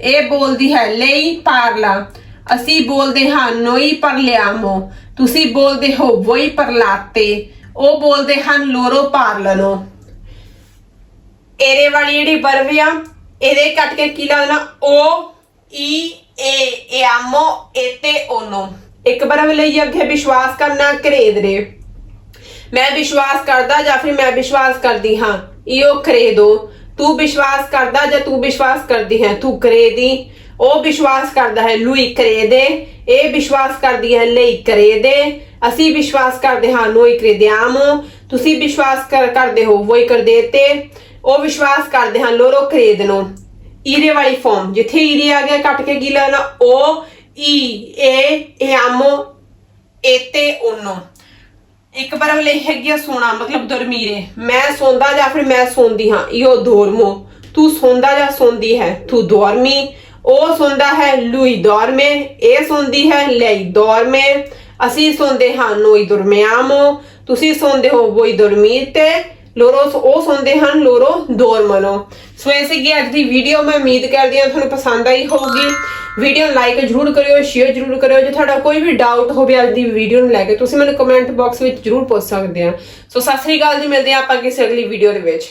ਇਹ ਬੋਲਦੀ ਹੈ, ਲਈ ਪਾਰਲਾ। ਅਸੀਂ ਬੋਲਦੇ ਹਾਂ, ਨੋਈ ਪਰਲਿਆਮੋ ਤੁਸੀਂ ਬੋਲਦੇ ਹੋ, ਵੋਈ ਪਰਲਾਤੇ ਉਹ ਬੋਲਦੇ ਹਨ, ਲੋਰੋ ਪਾਰਲਨੋ। ਏਰੇ ਵਾਲੀ ਜਿਹੜੀ ਬਰਫ ਆ, ਇਹਦੇ ਕੱਟ ਕੇ ਕੀ ਲੱਗਣਾ ਓ, ਈ, ਏ, ਇਆਮੋ ਏਤੇ ਓਨੋ। ਇੱਕ ਬਰਫ ਲਈ ਅੱਗੇ ਵਿਸ਼ਵਾਸ ਕਰਨਾ ਕਰੇਦਰੇ ਮੈਂ ਵਿਸ਼ਵਾਸ ਕਰਦਾ ਜਾਂ ਫਿਰ ਮੈਂ ਵਿਸ਼ਵਾਸ ਕਰਦੀ ਹਾਂ? ਇਹੋ ਕਰੇਦੋ ਤੂੰ ਵਿਸ਼ਵਾਸ ਕਰਦਾ ਜਾਂ ਤੂੰ ਵਿਸ਼ਵਾਸ ਕਰਦੀ ਹੈ? ਤੂੰ ਕਰੇ ਦੀ ਉਹ ਵਿਸ਼ਵਾਸ ਕਰਦਾ ਹੈ, ਲੂਈ ਕਰੇਦੇ ਇਹ ਵਿਸ਼ਵਾਸ ਕਰਦੀ ਹੈ, ਲਈ ਕਰੇਦੇ ਅਸੀਂ ਵਿਸ਼ਵਾਸ ਕਰਦੇ ਹਾਂ, ਨੋਈ ਆਮ। ਤੁਸੀਂ ਵਿਸ਼ਵਾਸ ਕਰਦੇ ਹੋ, ਵੋਈ ਕਰਦੇ ਤੇ। ਉਹ ਵਿਸ਼ਵਾਸ ਕਰਦੇ ਹਾਂ, ਲੋਰੋ ਕਰੇ ਖਰੀਦਨੋ। ਈਰੇ ਵਾਲੀ ਫਾਰਮ ਜਿੱਥੇ ਈਰੇ ਆ ਗਿਆ, ਕੱਟ ਕੇ ਕੀ ਲੈਣਾ? ਉਹ ਈ, ਏ ਇਆਮੋ ਏਤੇ ਓਨੋ। ਇੱਕ ਬਰਫ ਲਈ ਹੈਗੀ ਆ ਸੋਨਾ ਮਤਲਬ ਦਰਮੀਰੇ। ਮੈਂ ਸੌਂਦਾ ਜਾਂ ਫਿਰ ਮੈਂ ਸੌਂਦੀ ਹਾਂ, ਇਹੋ ਦੋਰਮੋ। ਤੂੰ ਸੌਂਦਾ ਜਾਂ ਸੌਂਦੀ ਹੈ, ਤੂੰ ਦੌਰਮੀ। ਉਹ ਸੌਂਦਾ ਹੈ, ਲੂਈ ਦੌਰਮੇ। ਇਹ ਸੌਂਦੀ ਹੈ, ਲਈ ਦੌਰਮੇ। ਅਸੀਂ ਸੌਂਦੇ ਹਾਂ, ਨੋਈ ਦੁਰਮਿਆਮੋ। ਤੁਸੀਂ ਸੌਂਦੇ ਹੋ, ਵੋਈ ਦੁਰਮੀਤੇ ਲੋਰੋ ਉਹ ਸੁਣਦੇ ਹਨ, ਲੋਰੋ ਦੋਰਮਨੋ ਸੋ ਇਹ ਸੀਗੀ ਅੱਜ ਦੀ ਵੀਡੀਓ ਮੈਂ ਉਮੀਦ ਕਰਦੀ ਹਾਂ ਤੁਹਾਨੂੰ ਪਸੰਦ ਆਈ ਹੋਊਗੀ। ਵੀਡੀਓ ਲਾਈਕ ਜਰੂਰ ਕਰਿਓ ਸ਼ੇਅਰ ਜਰੂਰ ਕਰਿਓ। ਜੇ ਤੁਹਾਡਾ ਕੋਈ ਵੀ ਡਾਊਟ ਹੋਵੇ ਅੱਜ ਦੀ ਵੀਡੀਓ ਨੂੰ ਲੈ ਕੇ, ਤੁਸੀਂ ਮੈਨੂੰ ਕਮੈਂਟ ਬਾਕਸ ਵਿੱਚ ਜਰੂਰ ਪੁੱਛ ਸਕਦੇ ਆ। ਸੋ ਸਤਿ ਸ੍ਰੀ ਅਕਾਲ ਜੀ, ਮਿਲਦੇ ਹਾਂ ਆਪਾਂ ਕਿਸੇ ਅਗਲੀ ਵੀਡੀਓ ਦੇ ਵਿੱਚ।